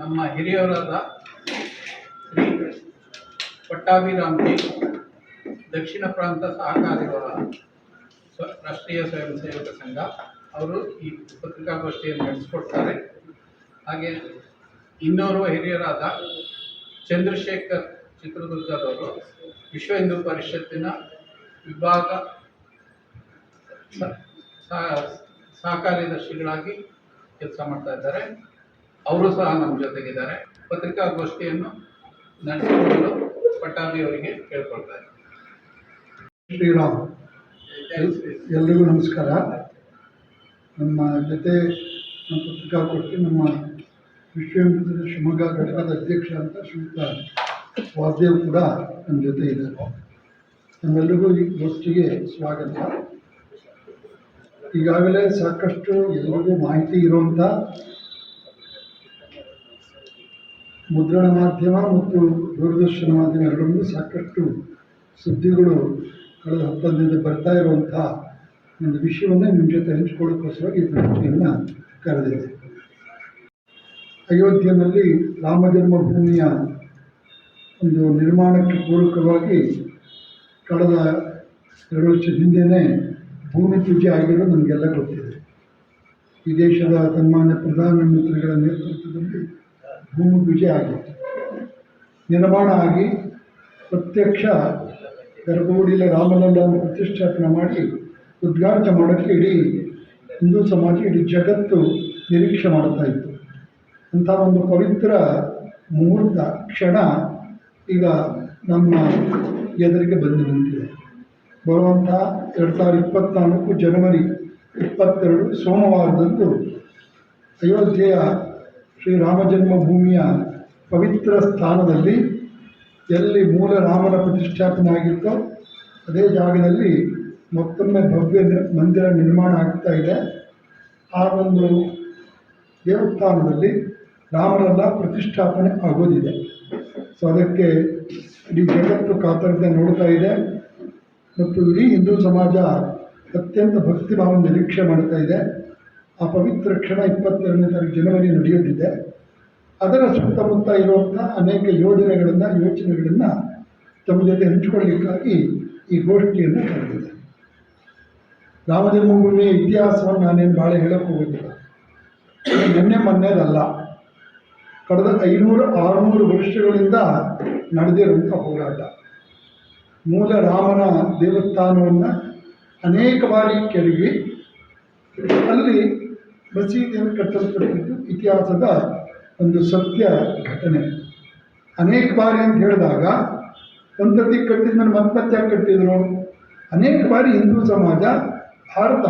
ನಮ್ಮ ಹಿರಿಯರಾದ ಶ್ರೀ ಪಟ್ಟಾಭಿರಾಮ್ಜಿ, ದಕ್ಷಿಣ ಪ್ರಾಂತ ಸಹಕಾರಿಗಳ ರಾಷ್ಟ್ರೀಯ ಸ್ವಯಂ ಸೇವಕ ಸಂಘ, ಅವರು ಈ ಪತ್ರಿಕಾಗೋಷ್ಠಿಯನ್ನು ನಡೆಸಿಕೊಡ್ತಾರೆ. ಹಾಗೆ ಇನ್ನೋರ್ವ ಹಿರಿಯರಾದ ಚಂದ್ರಶೇಖರ್ ಚಿತ್ರದುರ್ಗದವರು ವಿಶ್ವ ಹಿಂದೂ ಪರಿಷತ್ತಿನ ವಿಭಾಗ ಸಹಕಾರ್ಯದರ್ಶಿಗಳಾಗಿ ಕೆಲಸ ಮಾಡ್ತಾ ಇದ್ದಾರೆ. ಅವರು ಸಹ ನಮ್ಮ ಜೊತೆಗಿದ್ದಾರೆ. ಪತ್ರಿಕಾಗೋಷ್ಠಿಯನ್ನು ನಡೆಸಿಕೊಳ್ಳಲು ಪಟ್ಟಾಭಿ ಅವರಿಗೆ ಕೇಳ್ಕೊಳ್ತಾರೆ ಶ್ರೀರಾಮ್ ಎಲ್- ಎಲ್ರಿಗೂ ನಮಸ್ಕಾರ. ನಮ್ಮ ಜೊತೆ ನಮ್ಮ ಪತ್ರಿಕಾಗೋಷ್ಠಿ ನಮ್ಮ ವಿಶ್ವವಿದ್ಯಾಲಯದ ಶಿವಮೊಗ್ಗ ಘಟಕದ ಅಧ್ಯಕ್ಷ ಅಂತ ಶ್ರೀಯುತ ವಾಸುದೇವ್ ಕೂಡ ನಮ್ಮ ಜೊತೆ ಇದ್ದಾರೆ. ನಮ್ಮೆಲ್ಲರಿಗೂ ಈ ಗೋಷ್ಠಿಗೆ ಸ್ವಾಗತ. ಈಗಾಗಲೇ ಸಾಕಷ್ಟು ಎಲ್ಲರಿಗೂ ಮಾಹಿತಿ ಇರುವಂಥ ಮುದ್ರಣ ಮಾಧ್ಯಮ ಮತ್ತು ದೂರದರ್ಶನ ಮಾಧ್ಯಮ ಎರಡರಲ್ಲೂ ಸಾಕಷ್ಟು ಸುದ್ದಿಗಳು ಕಳೆದ ಹತ್ತದಿಂದ ಬರ್ತಾ ಇರುವಂಥ ಒಂದು ವಿಷಯವನ್ನು ನಿಮ್ಮ ಜೊತೆ ಹಂಚಿಕೊಳ್ಳೋಕ್ಕೋಸ್ಕರ ಈ ಪ್ರಶ್ನೆಯನ್ನು ಕರೆದಿದೆ. ಅಯೋಧ್ಯೆಯಲ್ಲಿ ರಾಮ ಜನ್ಮಭೂಮಿಯ ಒಂದು ನಿರ್ಮಾಣಕ್ಕೆ ಪೂರಕವಾಗಿ ಕಳೆದ ಎರಡು ವರ್ಷದ ಹಿಂದೆಯೇ ಭೂಮಿ ಪೂಜೆ ಆಗಿರೋದು ನಮಗೆಲ್ಲ ಗೊತ್ತಿದೆ. ಈ ದೇಶದ ಸನ್ಮಾನ್ಯ ಪ್ರಧಾನಮಂತ್ರಿಗಳ ನೇತೃತ್ವದಲ್ಲಿ ಭೂಮಿ ಪೂಜೆ ಆಗಿತ್ತು ನಿರ್ಮಾಣ ಆಗಿ ಪ್ರತ್ಯಕ್ಷ ಗರ್ಭಗುಡಿಯಲ್ಲಿ ರಾಮಲಲ್ಲವನ್ನು ಪ್ರತಿಷ್ಠಾಪನೆ ಮಾಡಿ ಉದ್ಘಾಟನೆ ಮಾಡೋಕ್ಕೆ ಇಡೀ ಹಿಂದೂ ಸಮಾಜ, ಇಡೀ ಜಗತ್ತು ನಿರೀಕ್ಷೆ ಮಾಡ್ತಾ ಇತ್ತು. ಅಂಥ ಒಂದು ಪವಿತ್ರ ಮುಹೂರ್ತ, ಕ್ಷಣ ಈಗ ನಮ್ಮ ಎದುರಿಗೆ ಬಂದು ನಿಂತಿದೆ. ಬರುವಂಥ ಎರಡು ಸಾವಿರದ ಇಪ್ಪತ್ನಾಲ್ಕು ಜನವರಿ ಇಪ್ಪತ್ತೆರಡು ಸೋಮವಾರದಂದು ಅಯೋಧ್ಯೆಯ ಶ್ರೀರಾಮ ಜನ್ಮಭೂಮಿಯ ಪವಿತ್ರ ಸ್ಥಾನದಲ್ಲಿ ಎಲ್ಲಿ ಮೂಲ ರಾಮನ ಪ್ರತಿಷ್ಠಾಪನೆ ಆಗಿತ್ತೋ ಅದೇ ಜಾಗದಲ್ಲಿ ಮತ್ತೊಮ್ಮೆ ಭವ್ಯ ಮಂದಿರ ನಿರ್ಮಾಣ ಆಗ್ತಾ ಇದೆ. ಆ ಒಂದು ದೇವಸ್ಥಾನದಲ್ಲಿ ರಾಮರೆಲ್ಲ ಪ್ರತಿಷ್ಠಾಪನೆ ಆಗೋದಿದೆ. ಸೊ ಅದಕ್ಕೆ ಇಡೀ ಜಗತ್ತು ಕಾತರತೆ ನೋಡ್ತಾ ಇದೆ ಮತ್ತು ಇಡೀ ಹಿಂದೂ ಸಮಾಜ ಅತ್ಯಂತ ಭಕ್ತಿ ಭಾವನೆ ನಿರೀಕ್ಷೆ ಮಾಡ್ತಾ ಇದೆ. ಆ ಪವಿತ್ರ ಕ್ಷಣ ಇಪ್ಪತ್ತೆರಡನೇ ತಾರೀಕು ಜನವರಿ ನಡೆಯುತ್ತಿದೆ ಅದರ ಸುತ್ತಮುತ್ತ ಇರುವಂಥ ಅನೇಕ ಯೋಜನೆಗಳನ್ನು, ಯೋಚನೆಗಳನ್ನು ತಮ್ಮ ಜೊತೆ ಹಂಚಿಕೊಳ್ಳಲಿಕ್ಕಾಗಿ ಈ ಗೋಷ್ಠಿಯನ್ನು ಕರೆದಿದೆ. ರಾಮ ಜನ್ಮಭೂಮಿಯ ಇತಿಹಾಸವನ್ನು ನಾನೇನು ಭಾಳ ಹೇಳಕ್ಕೆ ಹೋಗೋದಿಲ್ಲ. ನಿನ್ನೆ ಮೊನ್ನೆದಲ್ಲ, ಕಳೆದ ಐನೂರು ಆರುನೂರು ವರ್ಷಗಳಿಂದ ನಡೆದಿರುವಂಥ ಹೋರಾಟ. ಮೂಲ ರಾಮನ ದೇವಸ್ಥಾನವನ್ನು ಅನೇಕ ಬಾರಿ ಕೆಡವಿ, ಅಲ್ಲಿ ಮಸೀದಿಯನ್ನು ಕಟ್ಟಲ್ಪಟ್ಟಿದ್ದು ಇತಿಹಾಸದ ಒಂದು ಸತ್ಯ ಘಟನೆ. ಅನೇಕ ಬಾರಿ ಅಂತ ಹೇಳಿದಾಗ ಒಂದ್ಸತಿ ಕಟ್ಟಿದ ಮೇಲೆ ಮತ್ತೆ ಕಟ್ಟಿದರು. ಅನೇಕ ಬಾರಿ ಹಿಂದೂ ಸಮಾಜ, ಭಾರತ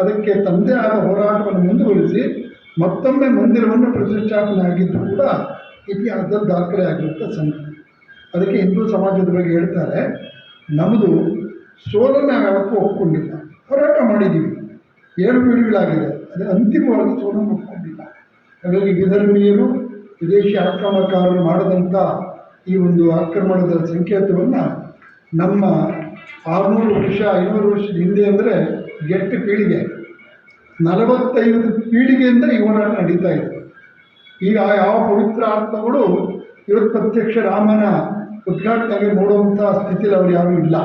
ಅದಕ್ಕೆ ತಂದೆ ಆದ ಹೋರಾಟವನ್ನು ಮುಂದುವರಿಸಿ ಮತ್ತೊಮ್ಮೆ ಮಂದಿರವನ್ನು ಪ್ರತಿಷ್ಠಾಪನೆ ಆಗಿದ್ದು ಕೂಡ ಇತಿಹಾಸದ ದಾಖಲೆ ಆಗಿರುವಂಥ ಸಂಗತಿ. ಅದಕ್ಕೆ ಹಿಂದೂ ಸಮಾಜದ ಬಗ್ಗೆ ಹೇಳ್ತಾರೆ, ನಮ್ಮದು ಸೋಲನ್ನು ಯಾವತ್ತೂ ಒಪ್ಕೊಂಡಿಲ್ಲ. ಹೋರಾಟ ಮಾಡಿದ್ದೀವಿ. ಏಳು ಪೀಳಿಗೆಗಳಾಗಿದೆ ಅದೇ ಅಂತಿಮವಾಗಿ ಸೋಲು ಮುಟ್ಕೊಂಡಿಲ್ಲ ಹಾಗಾಗಿ ವಿಧರ್ಮೀಯರು ವಿದೇಶಿ ಆಕ್ರಮಣಕಾರರು ಮಾಡದಂಥ ಈ ಒಂದು ಆಕ್ರಮಣದ ಸಂಕೇತವನ್ನು ನಮ್ಮ ಆರುನೂರು ವರ್ಷ, ಐನೂರು ವರ್ಷದ ಹಿಂದೆ ಅಂದರೆ ಎಷ್ಟು ಪೀಳಿಗೆ, ನಲವತ್ತೈದು ಪೀಳಿಗೆಯಿಂದ ಈ ಹೋರಾಟ ನಡೀತಾ ಇದೆ. ಈಗ ಯಾವ ಪವಿತ್ರ ಆತ್ಮಗಳು ಇವತ್ತು ಪ್ರತ್ಯಕ್ಷ ರಾಮನ ಉದ್ಘಾಟನೆಗೆ ನೋಡುವಂಥ ಸ್ಥಿತಿಯಲ್ಲಿ ಅವರು ಯಾರೂ ಇಲ್ಲ.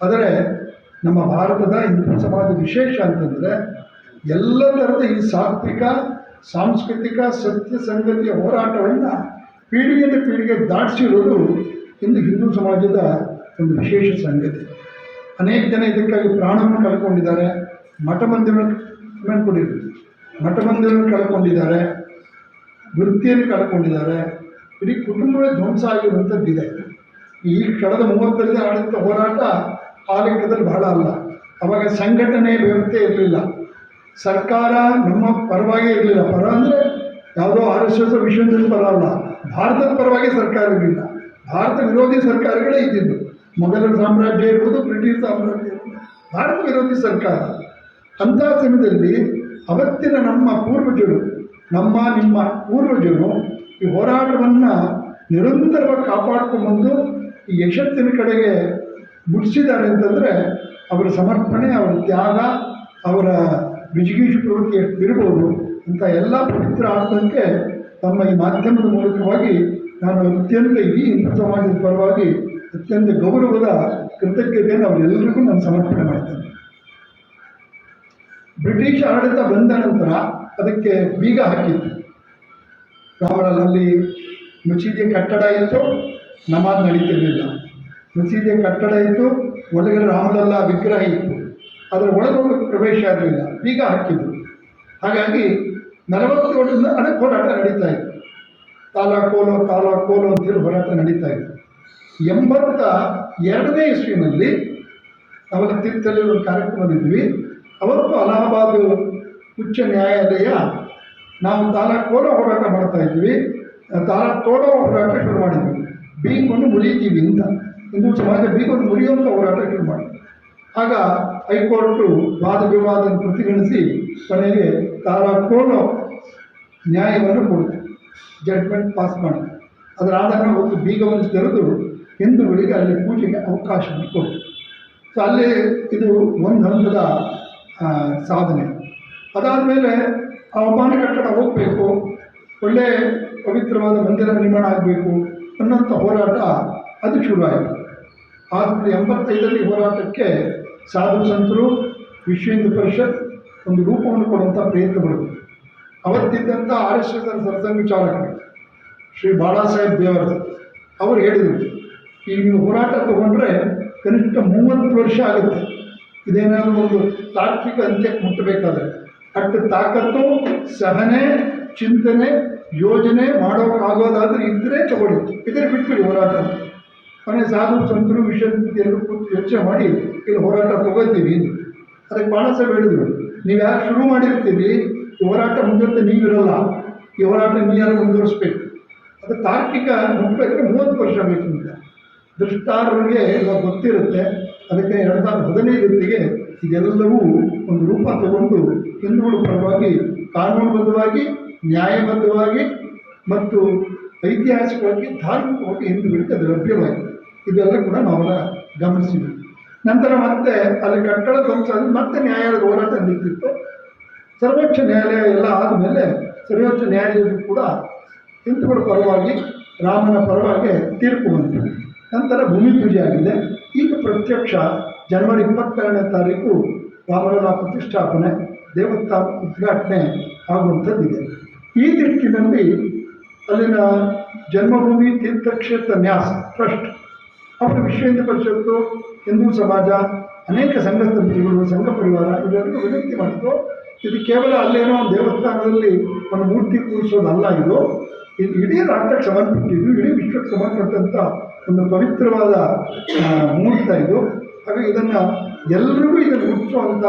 ಆದರೆ ನಮ್ಮ ಭಾರತದ ಹಿಂದೂ ಸಮಾಜ ವಿಶೇಷ ಅಂತಂದರೆ ಎಲ್ಲ ಥರದ ಈ ಸಾತ್ವಿಕ, ಸಾಂಸ್ಕೃತಿಕ, ಸತ್ಯ ಸಂಗತಿಯ ಹೋರಾಟವನ್ನು ಪೀಳಿಗೆಯಿಂದ ಪೀಳಿಗೆ ದಾಟಿಸಿರೋದು ಇಂದು ಹಿಂದೂ ಸಮಾಜದ ಒಂದು ವಿಶೇಷ ಸಂಗತಿ. ಅನೇಕ ಜನ ಇದಕ್ಕಾಗಿ ಪ್ರಾಣವನ್ನು ಕಳ್ಕೊಂಡಿದ್ದಾರೆ. ಮಠ ಮಂದಿರವನ್ನು ಕೊಡಿದ್ರು. ಮಠ ಮಂದಿರವನ್ನು ಕಳ್ಕೊಂಡಿದ್ದಾರೆ. ವೃತ್ತಿಯನ್ನು ಕಳ್ಕೊಂಡಿದ್ದಾರೆ. ಇಡೀ ಕುಟುಂಬವೇ ಧ್ವಂಸ ಆಗಿರುವಂಥದ್ದಿದೆ ಈ ಕಳೆದ ಮೂವತ್ತರಿಂದ ಆಡಳಿತ ಹೋರಾಟ ಆ ಲೆಕ್ಕದಲ್ಲಿ ಬಹಳ ಅಲ್ಲ. ಅವಾಗ ಸಂಘಟನೆ ವ್ಯವಸ್ಥೆ ಇರಲಿಲ್ಲ. ಸರ್ಕಾರ ನಮ್ಮ ಪರವಾಗಿ ಇರಲಿಲ್ಲ. ಪರ ಅಂದರೆ ಯಾವುದೋ ಆರ್ ಎಸ್ ಎಸ್ ವಿಶ್ವದ ಪರ ಅಲ್ಲ. ಭಾರತದ ಪರವಾಗಿ ಸರ್ಕಾರ ಇರಲಿಲ್ಲ. ಭಾರತ ವಿರೋಧಿ ಸರ್ಕಾರಗಳೇ ಇದ್ದಿದ್ದು. ಮೊಘಲರ ಸಾಮ್ರಾಜ್ಯ ಇರ್ಬೋದು, ಬ್ರಿಟಿಷ್ ಸಾಮ್ರಾಜ್ಯ ಇರ್ಬೋದು. ಭಾರತ ವಿರೋಧಿ ಸರ್ಕಾರ. ಅಂಥ ಸಮಯದಲ್ಲಿ ಅವತ್ತಿನ ನಮ್ಮ ಪೂರ್ವಜರು, ನಮ್ಮ, ನಿಮ್ಮ ಪೂರ್ವಜರು ಈ ಹೋರಾಟವನ್ನು ನಿರಂತರವಾಗಿ ಕಾಪಾಡ್ಕೊಂಡ್ಬಂದು ಈ ಯಶಸ್ಸಿನ ಕಡೆಗೆ ಮುಟ್ಟಿಸಿದ್ದಾರೆ ಅಂತಂದರೆ ಅವರ ಸಮರ್ಪಣೆ, ಅವರ ತ್ಯಾಗ, ಅವರ ವಿಜಿಗೀಷು ಪ್ರವೃತ್ತಿ ಇರಬಹುದು ಇಂಥ ಎಲ್ಲ ಪವಿತ್ರ ಆಗದಂತೆ ತಮ್ಮ ಈ ಮಾಧ್ಯಮದ ಮೂಲಕವಾಗಿ ನಾನು ಅತ್ಯಂತ ಈ ಹಿಂದೂ ಸಮಾಜದ ಪರವಾಗಿ ಅತ್ಯಂತ ಗೌರವದ ಕೃತಜ್ಞತೆಯನ್ನು ಅವರೆಲ್ಲರಿಗೂ ನಾನು ಸಮರ್ಪಣೆ ಮಾಡ್ತೇನೆ. ಬ್ರಿಟಿಷ್ ಆಡಳಿತ ಬಂದ ನಂತರ ಅದಕ್ಕೆ ಬೀಗ ಹಾಕಿತ್ತು ರಾಮರಲ್ಲಿ ಮಸೀದಿಯ ಕಟ್ಟಡ ಇತ್ತು, ನಮಾಜ್ ನಡೀತಿರಲಿಲ್ಲ. ಮಸೀದಿಯ ಕಟ್ಟಡ ಇತ್ತು, ಒಳಗಡೆ ರಾಮಲಲ್ಲ ವಿಗ್ರಹ ಇತ್ತು. ಅದರ ಒಳಗೆ ಪ್ರವೇಶ ಆಗಲಿಲ್ಲ ಬೀಗ ಹಾಕಿದ್ರು. ಹಾಗಾಗಿ ನಲವತ್ತೇಳರಿಂದ ಅದಕ್ಕೆ ಹೋರಾಟ ನಡೀತಾ ಇತ್ತು ತಾಲಾಕೋಲೋ ತಾಲಾಕೋಲೋ ಅಂತೇಳಿ ಹೋರಾಟ ನಡೀತಾ ಇತ್ತು ಎಂಬತ್ತ ಎರಡನೇ ಇಸ್ವಿನಲ್ಲಿ ಅವರ ತೀರ್ಥದಲ್ಲಿ ಒಂದು ಕಾರ್ಯಕ್ರಮದಿದ್ವಿ ಅವತ್ತು ಅಲಹಾಬಾದ್ ಉಚ್ಚ ನ್ಯಾಯಾಲಯ ನಾವು ತಾಲಾಕೋಲೋ ಹೋರಾಟ ಮಾಡ್ತಾ ಇದ್ವಿ. ತಾಲಾ ತೋಡೋ ಹೋರಾಟ ಶುರು ಮಾಡಿದ್ವಿ. ಬೀಗವನ್ನು ಮುರಿತೀವಿ ಅಂತ. ಹಿಂದೂ ಸಮಾಜ ಬೀಗವನ್ನು ಮುರಿಯುವಂಥ ಹೋರಾಟ ಶುರು ಮಾಡಿದ್ವಿ. ಆಗ ಹೈಕೋರ್ಟು ವಾದ ವಿವಾದ ಪ್ರತಿಗಣಿಸಿ ಕೊನೆಗೆ ತಾರಾ ಕೋಲೋ ನ್ಯಾಯವನ್ನು ಕೊಡ್ತು ಜಡ್ಮೆಂಟ್ ಪಾಸ್ ಮಾಡಿ ಅದರ ಆಧಾರ ಒಂದು ಬೀಗವನ್ನು ತೆರೆದು ಹಿಂದೂಗಳಿಗೆ ಅಲ್ಲಿ ಪೂಜೆಗೆ ಅವಕಾಶವನ್ನು ಕೊಡ್ತು. ಸೊ ಅಲ್ಲಿ ಇದು ಒಂದು ಹಂತದ ಸಾಧನೆ. ಅದಾದಮೇಲೆ ಮೇಲೆ ಅವಮಾನ ಕಟ್ಟಡ ಹೋಗಬೇಕು. ಒಳ್ಳೆ ಪವಿತ್ರವಾದ ಮಂದಿರ ನಿರ್ಮಾಣ ಆಗಬೇಕು ಅನ್ನೋಂಥ ಹೋರಾಟ ಅದು ಶುರುವಾಯಿತು. ಆದರೆ ಎಂಬತ್ತೈದರಲ್ಲಿ ಹೋರಾಟಕ್ಕೆ ಸಾಧು ಸಂತರು ವಿಶ್ವ ಪರಿಷತ್ ಒಂದು ರೂಪವನ್ನು ಕೊಡುವಂಥ ಪ್ರಯತ್ನ ಪಡಿತು ಅವತ್ತಿದ್ದಂಥ ಆರ್ ಎಸ್ ಎಸ್ ಸರಸಂಘ ಚಾಲಕರು, ಶ್ರೀ ಬಾಳಾ ಸಾಹೇಬ್ ಅವರು ಹೇಳಿದರು ಈಗ ನೀವು ಹೋರಾಟ ತಗೊಂಡ್ರೆ ಕನಿಷ್ಠ ಮೂವತ್ತು ವರ್ಷ ಆಗುತ್ತೆ. ಇದೇನಾದರೂ ಒಂದು ತಾರ್ಕಿಕ ಅಂತ್ಯಕ್ಕೆ ಮುಟ್ಟಬೇಕಾದ್ರೆ, ಅಷ್ಟು ತಾಕತ್ತು, ಸಹನೆ, ಚಿಂತನೆ, ಯೋಜನೆ ಮಾಡೋಕ್ಕಾಗೋದಾದ್ರೆ ಇದ್ದರೆ ತಗೊಳ್ಳಿ. ಇದ್ರೆ ಬಿಟ್ಬಿಡಿ ಹೋರಾಟ ಕೊನೆ ಸಾಧು ಸಂತರು ವಿಷಯ ಎಲ್ಲರೂ ಕೂತು ಯೋಚನೆ ಮಾಡಿ, ಇಲ್ಲಿ ಹೋರಾಟ ತಗೋತೀವಿ. ಅದಕ್ಕೆ ಭಾಳ ಸಾಹೇಬ್ ಹೇಳಿದ್ರು. ನೀವು ಯಾರು ಶುರು ಮಾಡಿರ್ತೀರಿ? ಈ ಹೋರಾಟ ಮುಂದೆ ನೀವಿರಲ್ಲ. ಈ ಹೋರಾಟ ನೀಯಾರು ಮುಂದುವರಿಸ್ಬೇಕು. ಅದು ತಾರ್ಕಿಕ ಮುಟ್ಬೇಕಾದ್ರೆ ಮೂವತ್ತು ವರ್ಷ ಬೇಕು ಅಂತ ದೃಷ್ಟಾರರಿಗೆ ಇವಾಗ ಗೊತ್ತಿರುತ್ತೆ. ಅದಕ್ಕೆ ಎರಡು ಸಾವಿರದ ಹದಿನೈದರೊಂದಿಗೆ ಇದೆಲ್ಲವೂ ಒಂದು ರೂಪ ತಗೊಂಡು ಹಿಂದೂಗಳ ಪರವಾಗಿ ಕಾನೂನುಬದ್ಧವಾಗಿ, ನ್ಯಾಯಬದ್ಧವಾಗಿ ಮತ್ತು ಐತಿಹಾಸಿಕವಾಗಿ, ಧಾರ್ಮಿಕವಾಗಿ ಹಿಂದೂಗಳಿಗೆ ಅದು ಲಭ್ಯವಾಗಿದೆ. ಇದೆಲ್ಲ ಕೂಡ ನಾವೆಲ್ಲ ಗಮನಿಸಿದ್ವಿ. ನಂತರ ಮತ್ತೆ ಅಲ್ಲಿ ಕಟ್ಟಡ ಆದ್ಮೇಲೆ ಮತ್ತೆ ನ್ಯಾಯಾಲಯದ ಹೋರಾಟ ನಿಂತಿತ್ತು ಸರ್ವೋಚ್ಚ ನ್ಯಾಯಾಲಯ ಎಲ್ಲ ಆದಮೇಲೆ ಸರ್ವೋಚ್ಚ ನ್ಯಾಯಾಲಯದ ಕೂಡ ಹಿಂದೂಗಳ ಪರವಾಗಿ, ರಾಮನ ಪರವಾಗಿ ತೀರ್ಪು ಬಂತು. ನಂತರ ಭೂಮಿ ಪೂಜೆ ಆಗಿದೆ. ಈಗ ಪ್ರತ್ಯಕ್ಷ ಜನವರಿ ಇಪ್ಪತ್ತೆರಡನೇ ತಾರೀಕು ರಾಮಲಲ್ಲ ಪ್ರತಿಷ್ಠಾಪನೆ ದೇವಸ್ಥಾನ ಉದ್ಘಾಟನೆ ಆಗುವಂಥದ್ದಿದೆ. ಈ ದಿಕ್ಕಿನಲ್ಲಿ ಅಲ್ಲಿನ ಜನ್ಮಭೂಮಿ ತೀರ್ಥಕ್ಷೇತ್ರ ನ್ಯಾಸ್ ಟ್ರಸ್ಟ್ ಅವರು ವಿಶ್ವ ಹಿಂದೂ ಪರಿಷತ್ತು ಹಿಂದೂ ಸಮಾಜ, ಅನೇಕ ಸಂಘ ಸಂಸ್ಥೆಗಳು ಸಂಘ ಪರಿವಾರ ಇವೆಲ್ಲರಿಗೂ ವಿನಂತಿ ಮಾಡಿತು ಇದು ಕೇವಲ ಅಲ್ಲೇನೋ ಒಂದು ದೇವಸ್ಥಾನದಲ್ಲಿ ಒಂದು ಮೂರ್ತಿ ಕೂರಿಸೋದಲ್ಲ ಇದು. ಇದು ಇಡೀ ರಾಷ್ಟ್ರಕ್ಕೆ ಸಂಬಂಧಪಟ್ಟಿದ್ದು ಇಡೀ ವಿಶ್ವಕ್ಕೆ ಸಂಬಂಧಪಟ್ಟಂಥ ಒಂದು ಪವಿತ್ರವಾದ ಮೂರ್ತ ಇದು. ಹಾಗೆ ಇದನ್ನು ಎಲ್ರಿಗೂ ಇದನ್ನು ಮುಚ್ಚುವಂಥ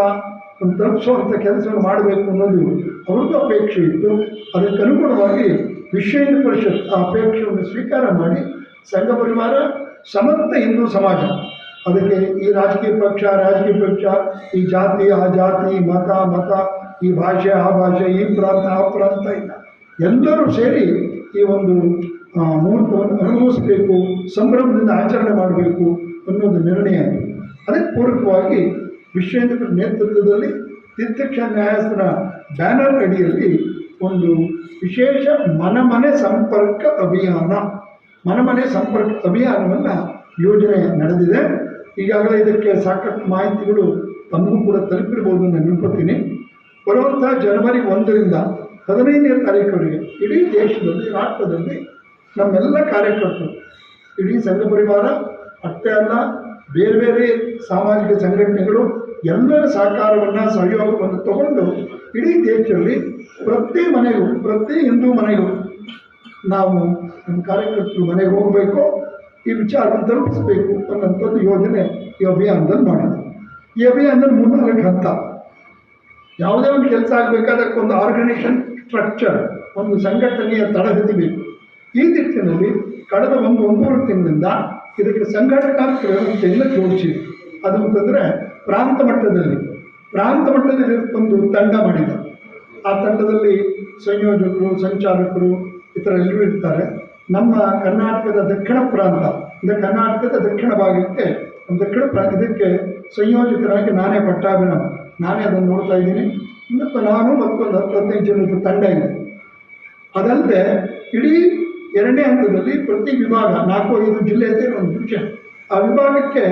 ಒಂದು ತಲುಪಿಸುವಂಥ ಕೆಲಸವನ್ನು ಮಾಡಬೇಕು ಅನ್ನೋದು ಅವ್ರದ್ದು ಅಪೇಕ್ಷೆ ಇತ್ತು. ಅದಕ್ಕೆ ಅನುಗುಣವಾಗಿ ವಿಶ್ವ ಹಿಂದೂ ಪರಿಷತ್ ಆ ಅಪೇಕ್ಷೆಯನ್ನು ಸ್ವೀಕಾರ ಮಾಡಿ, ಸಂಘ ಪರಿವಾರ ಸಮರ್ಥ ಹಿಂದೂ ಸಮಾಜ. ಅದಕ್ಕೆ ಈ ರಾಜಕೀಯ ಪಕ್ಷ ರಾಜಕೀಯ ಪಕ್ಷ, ಈ ಜಾತಿ, ಆ ಜಾತಿ ಮತ ಮತ, ಈ ಭಾಷೆ, ಆ ಭಾಷೆ, ಈ ಪ್ರಾಂತ, ಆ ಪ್ರಾಂತ ಇಲ್ಲ. ಎಲ್ಲರೂ ಸೇರಿ ಈ ಒಂದು ಮುಹೂರ್ತವನ್ನು ಅನುಭವಿಸಬೇಕು, ಸಂಭ್ರಮದಿಂದ ಆಚರಣೆ ಮಾಡಬೇಕು ಅನ್ನೋದು ನಿರ್ಣಯ ಅದಕ್ಕೆ ಪೂರಕವಾಗಿ ವಿಶ್ವೇಂದ್ರ ನೇತೃತ್ವದಲ್ಲಿ ತೀರ್ಥಕ್ಷ ನ್ಯಾಯಸ್ಥರ ಬ್ಯಾನರ್ ಅಡಿಯಲ್ಲಿ ಒಂದು ವಿಶೇಷ ಮನಮನೆ ಸಂಪರ್ಕ ಅಭಿಯಾನ ಮನಮನೆ ಸಂಪರ್ಕ ಅಭಿಯಾನವನ್ನು ಯೋಜನೆ ನಡೆದಿದೆ. ಈಗಾಗಲೇ ಇದಕ್ಕೆ ಸಾಕಷ್ಟು ಮಾಹಿತಿಗಳು ತಮಗೂ ಕೂಡ ತಲುಪಿರ್ಬೋದು ನಾನು ನೆನ್ಕೋತೀನಿ ಬರುವಂಥ ಜನವರಿ ಒಂದರಿಂದ ಹದಿನೈದನೇ ತಾರೀಕುವರೆಗೆ ಇಡೀ ದೇಶದಲ್ಲಿ, ರಾಷ್ಟ್ರದಲ್ಲಿ ನಮ್ಮೆಲ್ಲ ಕಾರ್ಯಕರ್ತರು, ಇಡೀ ಸಂಘ ಪರಿವಾರ, ಅಷ್ಟೇ ಅಲ್ಲ, ಬೇರೆ ಬೇರೆ ಸಾಮಾಜಿಕ ಸಂಘಟನೆಗಳು ಎಲ್ಲರ ಸಹಕಾರವನ್ನು ಸಹಯೋಗವನ್ನು ತಗೊಂಡು ಇಡೀ ದೇಶದಲ್ಲಿ ಪ್ರತಿ ಮನೆಗೂ, ಪ್ರತಿ ಹಿಂದೂ ಮನೆಗೂ ನಾವು ನಮ್ಮ ಕಾರ್ಯಕರ್ತರು ಮನೆಗೆ ಹೋಗಬೇಕು, ಈ ವಿಚಾರವನ್ನು ತಲುಪಿಸಬೇಕು ಅನ್ನೋಂಥದ್ದು ಯೋಜನೆ ಈ ಅಭಿಯಾನದಲ್ಲಿ ಮಾಡಿದೆ ಈ ಅಭಿಯಾನದಲ್ಲಿ ಮೂರ್ನಾಲ್ಕು ಹಂತ ಯಾವುದೇ ಒಂದು ಕೆಲಸ ಆಗಬೇಕಾದ್ರೆ ಒಂದು ಆರ್ಗನೈಸೇಷನ್ ಸ್ಟ್ರಕ್ಚರ್ ಒಂದು ಸಂಘಟನೆಯ ತಳಹದಿ ಬೇಕು. ಈ ದಿಕ್ಕಿನಲ್ಲಿ ಕಳೆದ ಒಂದು ಒಂದೂವರೆ ತಿಂಗಳಿಂದ ಇದಕ್ಕೆ ಸಂಘಟನಾತ್ಮಕ ವ್ಯವಸ್ಥೆಯನ್ನು ಜೋಡಿಸಿ ಅದು ಅಂತಂದರೆ ಪ್ರಾಂತ ಮಟ್ಟದಲ್ಲಿ ಪ್ರಾಂತ ಮಟ್ಟದಲ್ಲಿ ಒಂದು ತಂಡ ಮಾಡಿದೆ ಆ ತಂಡದಲ್ಲಿ ಸಂಯೋಜಕರು, ಸಂಚಾಲಕರು ಈ ಥರ ಎಲ್ಲರೂ ಇರ್ತಾರೆ. ನಮ್ಮ ಕರ್ನಾಟಕದ ದಕ್ಷಿಣ ಪ್ರಾಂತ, ಅಂದರೆ ಕರ್ನಾಟಕದ ದಕ್ಷಿಣ ಭಾಗಕ್ಕೆ ದಕ್ಷಿಣ ಪ್ರಾಂತ, ಇದಕ್ಕೆ ಸಂಯೋಜಕರಾಗಿ ನಾನೇ ಪಟ್ಟಾಭಿನ ನಾನೇ ಅದನ್ನು ನೋಡ್ತಾ ಇದ್ದೀನಿ. ಮತ್ತು ನಾನು ಮತ್ತೊಂದು ಹತ್ತು ಹದಿನೈದು ಜನದ ತಂಡ ಇದೆ. ಅದಲ್ಲದೆ ಇಡೀ ಎರಡನೇ ಹಂತದಲ್ಲಿ ಪ್ರತಿ ವಿಭಾಗ, ನಾಲ್ಕು ಐದು ಜಿಲ್ಲೆ ಒಂದು ವಿಷಯ ಆ ವಿಭಾಗಕ್ಕೆ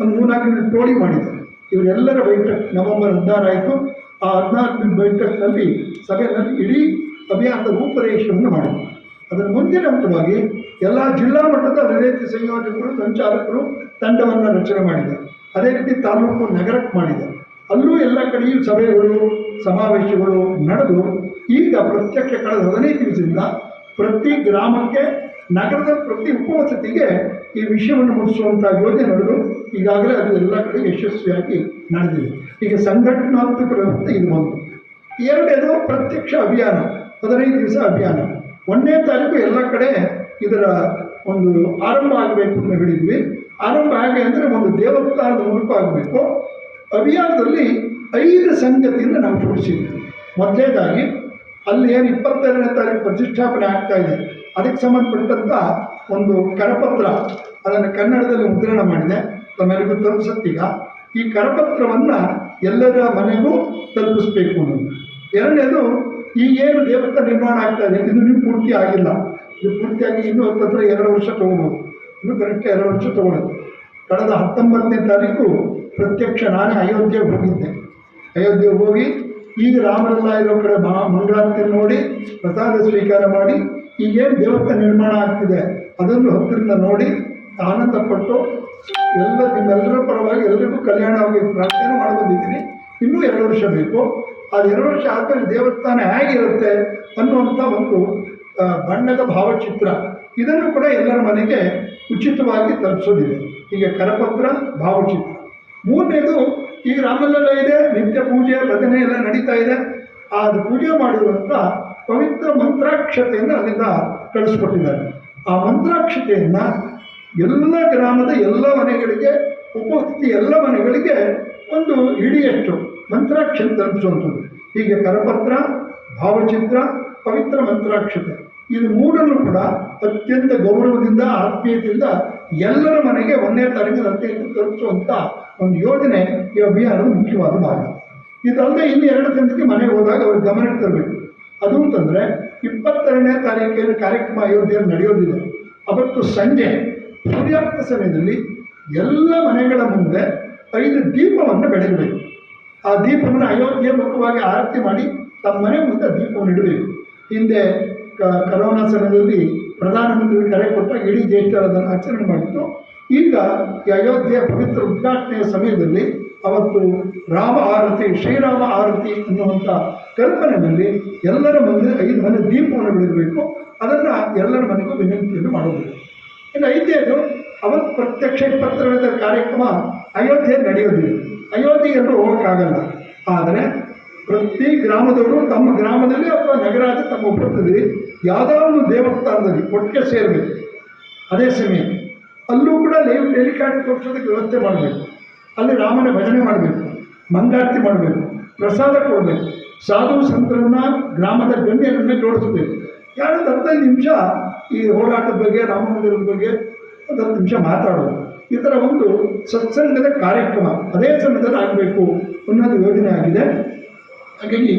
ಒಂದು ಮೂರ್ನಾಲ್ಕು ದಿನ ಟೋಳಿ ಮಾಡಿದ್ದಾರೆ. ಇವರೆಲ್ಲರ ಬೈಠಕ್ ನವೆಂಬರ್ ಹದಿನಾರು ಆಯಿತು. ಆ ಹದಿನಾಲ್ಕು ಬೈಠಕ್ನಲ್ಲಿ ಸಭೆಯಲ್ಲಿ ಇಡೀ ಅಭಿಯಾನದ ರೂಪರೇಷೆಯನ್ನು ಮಾಡಿದರು ಅದರ ಮುಂದಿನ ಹಂತವಾಗಿ ಎಲ್ಲ ಜಿಲ್ಲಾ ಮಟ್ಟದ ರೀತಿ ಸಂಯೋಜಕರು, ಸಂಚಾಲಕರು ತಂಡವನ್ನು ರಚನೆ ಮಾಡಿದ್ದಾರೆ. ಅದೇ ರೀತಿ ತಾಲೂಕು ನಗರಕ್ಕೆ ಮಾಡಿದೆ ಅಲ್ಲೂ ಎಲ್ಲ ಕಡೆಯೂ ಸಭೆಗಳು, ಸಮಾವೇಶಗಳು ನಡೆದು ಈಗ ಪ್ರತ್ಯಕ್ಷ ಕಳೆದ ಹದಿನೈದು ದಿವಸದಿಂದ ಪ್ರತಿ ಗ್ರಾಮಕ್ಕೆ ನಗರದ ಪ್ರತಿ ಉಪವಸತಿಗೆ ಈ ವಿಷಯವನ್ನು ಮುಟ್ಟಿಸುವಂಥ ಯೋಜನೆ ನಡೆದು ಈಗಾಗಲೇ ಅದು ಎಲ್ಲ ಕಡೆ ಯಶಸ್ವಿಯಾಗಿ ನಡೆದಿದೆ. ಈಗ ಸಂಘಟನಾತ್ಮಕ ವ್ಯವಸ್ಥೆ ಇದು ಒಂದು. ಎರಡನೇದು ಪ್ರತ್ಯಕ್ಷ ಅಭಿಯಾನ. ಹದಿನೈದು ದಿವಸ ಅಭಿಯಾನ. ಒಂದನೇ ತಾರೀಕು ಎಲ್ಲ ಕಡೆ ಇದರ ಒಂದು ಆರಂಭ ಆಗಬೇಕು ಅಂತ ಹೇಳಿದ್ವಿ. ಆರಂಭ ಆಗಿ ಅಂದರೆ ಒಂದು ದೇವಸ್ಥಾನದ ಮೂಲಕ ಆಗಬೇಕು. ಅಭಿಯಾನದಲ್ಲಿ ಐದು ಸಂಗತಿಯನ್ನು ನಾವು ಜೋಡಿಸಿದ್ವಿ ಮೊದಲನೇದಾಗಿ ಅಲ್ಲಿ ಏನು ಇಪ್ಪತ್ತೆರಡನೇ ತಾರೀಕು ಪ್ರತಿಷ್ಠಾಪನೆ ಆಗ್ತಾ ಇದೆ. ಅದಕ್ಕೆ ಸಂಬಂಧಪಟ್ಟಂಥ ಒಂದು ಕರಪತ್ರ ಅದನ್ನು ಕನ್ನಡದಲ್ಲಿ ಮುದ್ರಣ ಮಾಡಿದೆ. ತಮ್ಮೆಲ್ಲರಿಗೂ ತಲುಪಿಸುತ್ತೀಗ ಈ ಕರಪತ್ರವನ್ನು ಎಲ್ಲರ ಮನೆಗೂ ತಲುಪಿಸ್ಬೇಕು ಅನ್ನೋದು. ಎರಡನೇದು ಈಗೇನು ದೇವಸ್ಥಾನ ನಿರ್ಮಾಣ ಆಗ್ತಾ ಇದೆ? ಇನ್ನೂ ಪೂರ್ತಿ ಆಗಿಲ್ಲ. ಇದು ಪೂರ್ತಿಯಾಗಿ ಇನ್ನೂ ಹತ್ತತ್ರ ಎರಡು ವರ್ಷ ತೊಗೊಬೋದು ಇನ್ನೂ ಕರೆಕ್ಟ್ ಎರಡು ವರ್ಷ ತೊಗೊಳುತ್ತೆ ಕಳೆದ ಹತ್ತೊಂಬತ್ತನೇ ತಾರೀಕು ಪ್ರತ್ಯಕ್ಷ ನಾನೇ ಅಯೋಧ್ಯೆಗೆ ಹೋಗಿದ್ದೆ. ಅಯೋಧ್ಯೆಗೆ ಹೋಗಿ ಈಗ ರಾಮರೆಲ್ಲ ಇರೋ ಕಡೆ ಮಹಾ ಮಂಗಳಾರತಿ ನೋಡಿ, ಪ್ರಸಾದ ಸ್ವೀಕಾರ ಮಾಡಿ, ಈಗೇನು ದೇವಸ್ಥಾನ ನಿರ್ಮಾಣ ಆಗ್ತಿದೆ ಅದನ್ನು ಹತ್ತಿರದಿಂದ ನೋಡಿ ಆನಂದಪಟ್ಟು ಎಲ್ಲ ನಿಮ್ಮೆಲ್ಲರ ಪರವಾಗಿ ಎಲ್ಲರಿಗೂ ಕಲ್ಯಾಣವಾಗಿ ಪ್ರಾರ್ಥನೆ ಮಾಡಿ ಇನ್ನೂ ಎರಡು ವರ್ಷ ಬೇಕು. ಆ ಎರಡು ವರ್ಷ ಆದಮೇಲೆ ದೇವಸ್ಥಾನ ಹೇಗಿರುತ್ತೆ ಅನ್ನುವಂಥ ಒಂದು ಬಣ್ಣದ ಭಾವಚಿತ್ರ. ಇದನ್ನು ಕೂಡ ಎಲ್ಲರ ಮನೆಗೆ ಉಚಿತವಾಗಿ ತಲುಪಿಸೋದಿದೆ. ಈಗ ಕರಪತ್ರ, ಭಾವಚಿತ್ರ. ಮೂರನೇದು, ಈಗ ರಾಮಲಲ್ಲ ಇದೆ, ನಿತ್ಯ ಪೂಜೆ, ಭಜನೆ ಎಲ್ಲ ನಡೀತಾ ಇದೆ. ಆ ಅದು ಪೂಜೆ ಮಾಡಿರುವಂಥ ಪವಿತ್ರ ಮಂತ್ರಾಕ್ಷತೆಯನ್ನು ಅಲ್ಲಿಂದ ಕಳಿಸ್ಕೊಟ್ಟಿದ್ದಾರೆ. ಆ ಮಂತ್ರಾಕ್ಷತೆಯನ್ನು ಎಲ್ಲ ಗ್ರಾಮದ ಎಲ್ಲ ಮನೆಗಳಿಗೆ, ಉಪಸ್ಥಿತಿ ಎಲ್ಲ ಮನೆಗಳಿಗೆ ಒಂದು ಹಿಡಿಯಷ್ಟು ಮಂತ್ರಾಕ್ಷತೆ ತಲುಪಿಸುವಂಥದ್ದು ಹೀಗೆ ಕರಪತ್ರ, ಭಾವಚಿತ್ರ, ಪವಿತ್ರ ಮಂತ್ರಾಕ್ಷತೆ ಇದು ಮೂರನ್ನು ಕೂಡ ಅತ್ಯಂತ ಗೌರವದಿಂದ, ಆತ್ಮೀಯತೆಯಿಂದ ಎಲ್ಲರ ಮನೆಗೆ ಒಂದನೇ ತಾರೀಕು ಅತ್ಯಂತ ತಲುಪಿಸುವಂಥ ಒಂದು ಯೋಜನೆ ಈ ಅಭಿಯಾನದ ಮುಖ್ಯವಾದ ಭಾಗ. ಇದಲ್ಲದೆ ಇನ್ನು ಎರಡು ಗಂಟೆಗೆ ಮನೆಗೆ ಹೋದಾಗ ಅವ್ರ ಗಮನಕ್ಕೆ ತರಬೇಕು ಅದು ಅಂತಂದರೆ ಇಪ್ಪತ್ತೆರಡನೇ ತಾರೀಕಿನ ಕಾರ್ಯಕ್ರಮ ಅಯೋಧ್ಯೆಯಲ್ಲಿ ನಡೆಯೋದಿದೆ. ಅವತ್ತು ಸಂಜೆ ಸೂರ್ಯಾಪ್ತ ಸಮಯದಲ್ಲಿ ಎಲ್ಲ ಮನೆಗಳ ಮುಂದೆ ಐದು ದೀಪವನ್ನು ಬೆಳಗಬೇಕು. ಆ ದೀಪವನ್ನು ಅಯೋಧ್ಯೆ ಮುಖವಾಗಿ ಆರತಿ ಮಾಡಿ ತಮ್ಮ ಮನೆ ಮುಂದೆ ದೀಪವನ್ನು ಇಡಬೇಕು. ಹಿಂದೆ ಕರೋನಾ ಸಮಯದಲ್ಲಿ ಪ್ರಧಾನಮಂತ್ರಿಗಳು ಕರೆ ಕೊಟ್ಟಾಗ ಇಡೀ ದೇಶ ಅದನ್ನು ಆಚರಣೆ ಮಾಡಿತ್ತು. ಈಗ ಈ ಅಯೋಧ್ಯೆಯ ಪವಿತ್ರ ಉದ್ಘಾಟನೆಯ ಸಮಯದಲ್ಲಿ ಅವತ್ತು ರಾಮ ಆರತಿ, ಶ್ರೀರಾಮ ಆರತಿ ಅನ್ನುವಂಥ ಕಲ್ಪನೆಯಲ್ಲಿ ಎಲ್ಲರ ಮುಂದೆ ಐದು ಮನೆ ದೀಪವನ್ನು ಬೆಳಗಬೇಕು ಅದನ್ನು ಎಲ್ಲರ ಮನೆಗೂ ವಿನಂತಿಯನ್ನು ಮಾಡಬೇಕು ಇನ್ನು ಐದನೇದು, ಅವತ್ತು ಪ್ರತ್ಯಕ್ಷ ಇಪ್ಪತ್ತೆರಡನೇ ಕಾರ್ಯಕ್ರಮ ಅಯೋಧ್ಯೆಯಲ್ಲಿ ನಡೆಯೋದಿಲ್ಲ ಅಯೋಧ್ಯೆ ಎಲ್ಲರೂ ಹೋಗೋಕ್ಕಾಗಲ್ಲ. ಆದರೆ ಪ್ರತಿ ಗ್ರಾಮದವರು ತಮ್ಮ ಗ್ರಾಮದಲ್ಲಿ ಅಥವಾ ನಗರಾಜ ತಮ್ಮ ಒಬ್ಬರದಲ್ಲಿ ಯಾವುದೋ ಒಂದು ದೇವಸ್ಥಾನದಲ್ಲಿ ಒಟ್ಟಿಗೆ ಸೇರಬೇಕು. ಅದೇ ಸಮಯ ಅಲ್ಲೂ ಕೂಡ ಲೈವ್ ಟೆಲಿಕಾಸ್ಟ್ ತೋರಿಸೋದಕ್ಕೆ ವ್ಯವಸ್ಥೆ ಮಾಡಬೇಕು. ಅಲ್ಲಿ ರಾಮನ ಭಜನೆ ಮಾಡಬೇಕು ಮಂದಾರ್ತಿ ಮಾಡಬೇಕು, ಪ್ರಸಾದ ಕೊಡಬೇಕು. ಸಾಧು ಸಂತರನ್ನ ಗ್ರಾಮದ ಗಣ್ಯರನ್ನ ಜೋಡಿಸಬೇಕು. ಯಾರು ಹತ್ತೈದು ನಿಮಿಷ ಈ ಹೋರಾಟದ ಬಗ್ಗೆ ರಾಮ ಮಂದಿರದ ಬಗ್ಗೆ ಒಂದು ಹತ್ತು ನಿಮಿಷ ಮಾತಾಡೋದು ಈ ಥರ ಒಂದು ಸತ್ಸಂಗದ ಕಾರ್ಯಕ್ರಮ, ಅದೇ ಸಮಯದಲ್ಲಿ ಆಗಬೇಕು ಅನ್ನೋದು ಯೋಜನೆ ಆಗಿದೆ. ಹಾಗಾಗಿ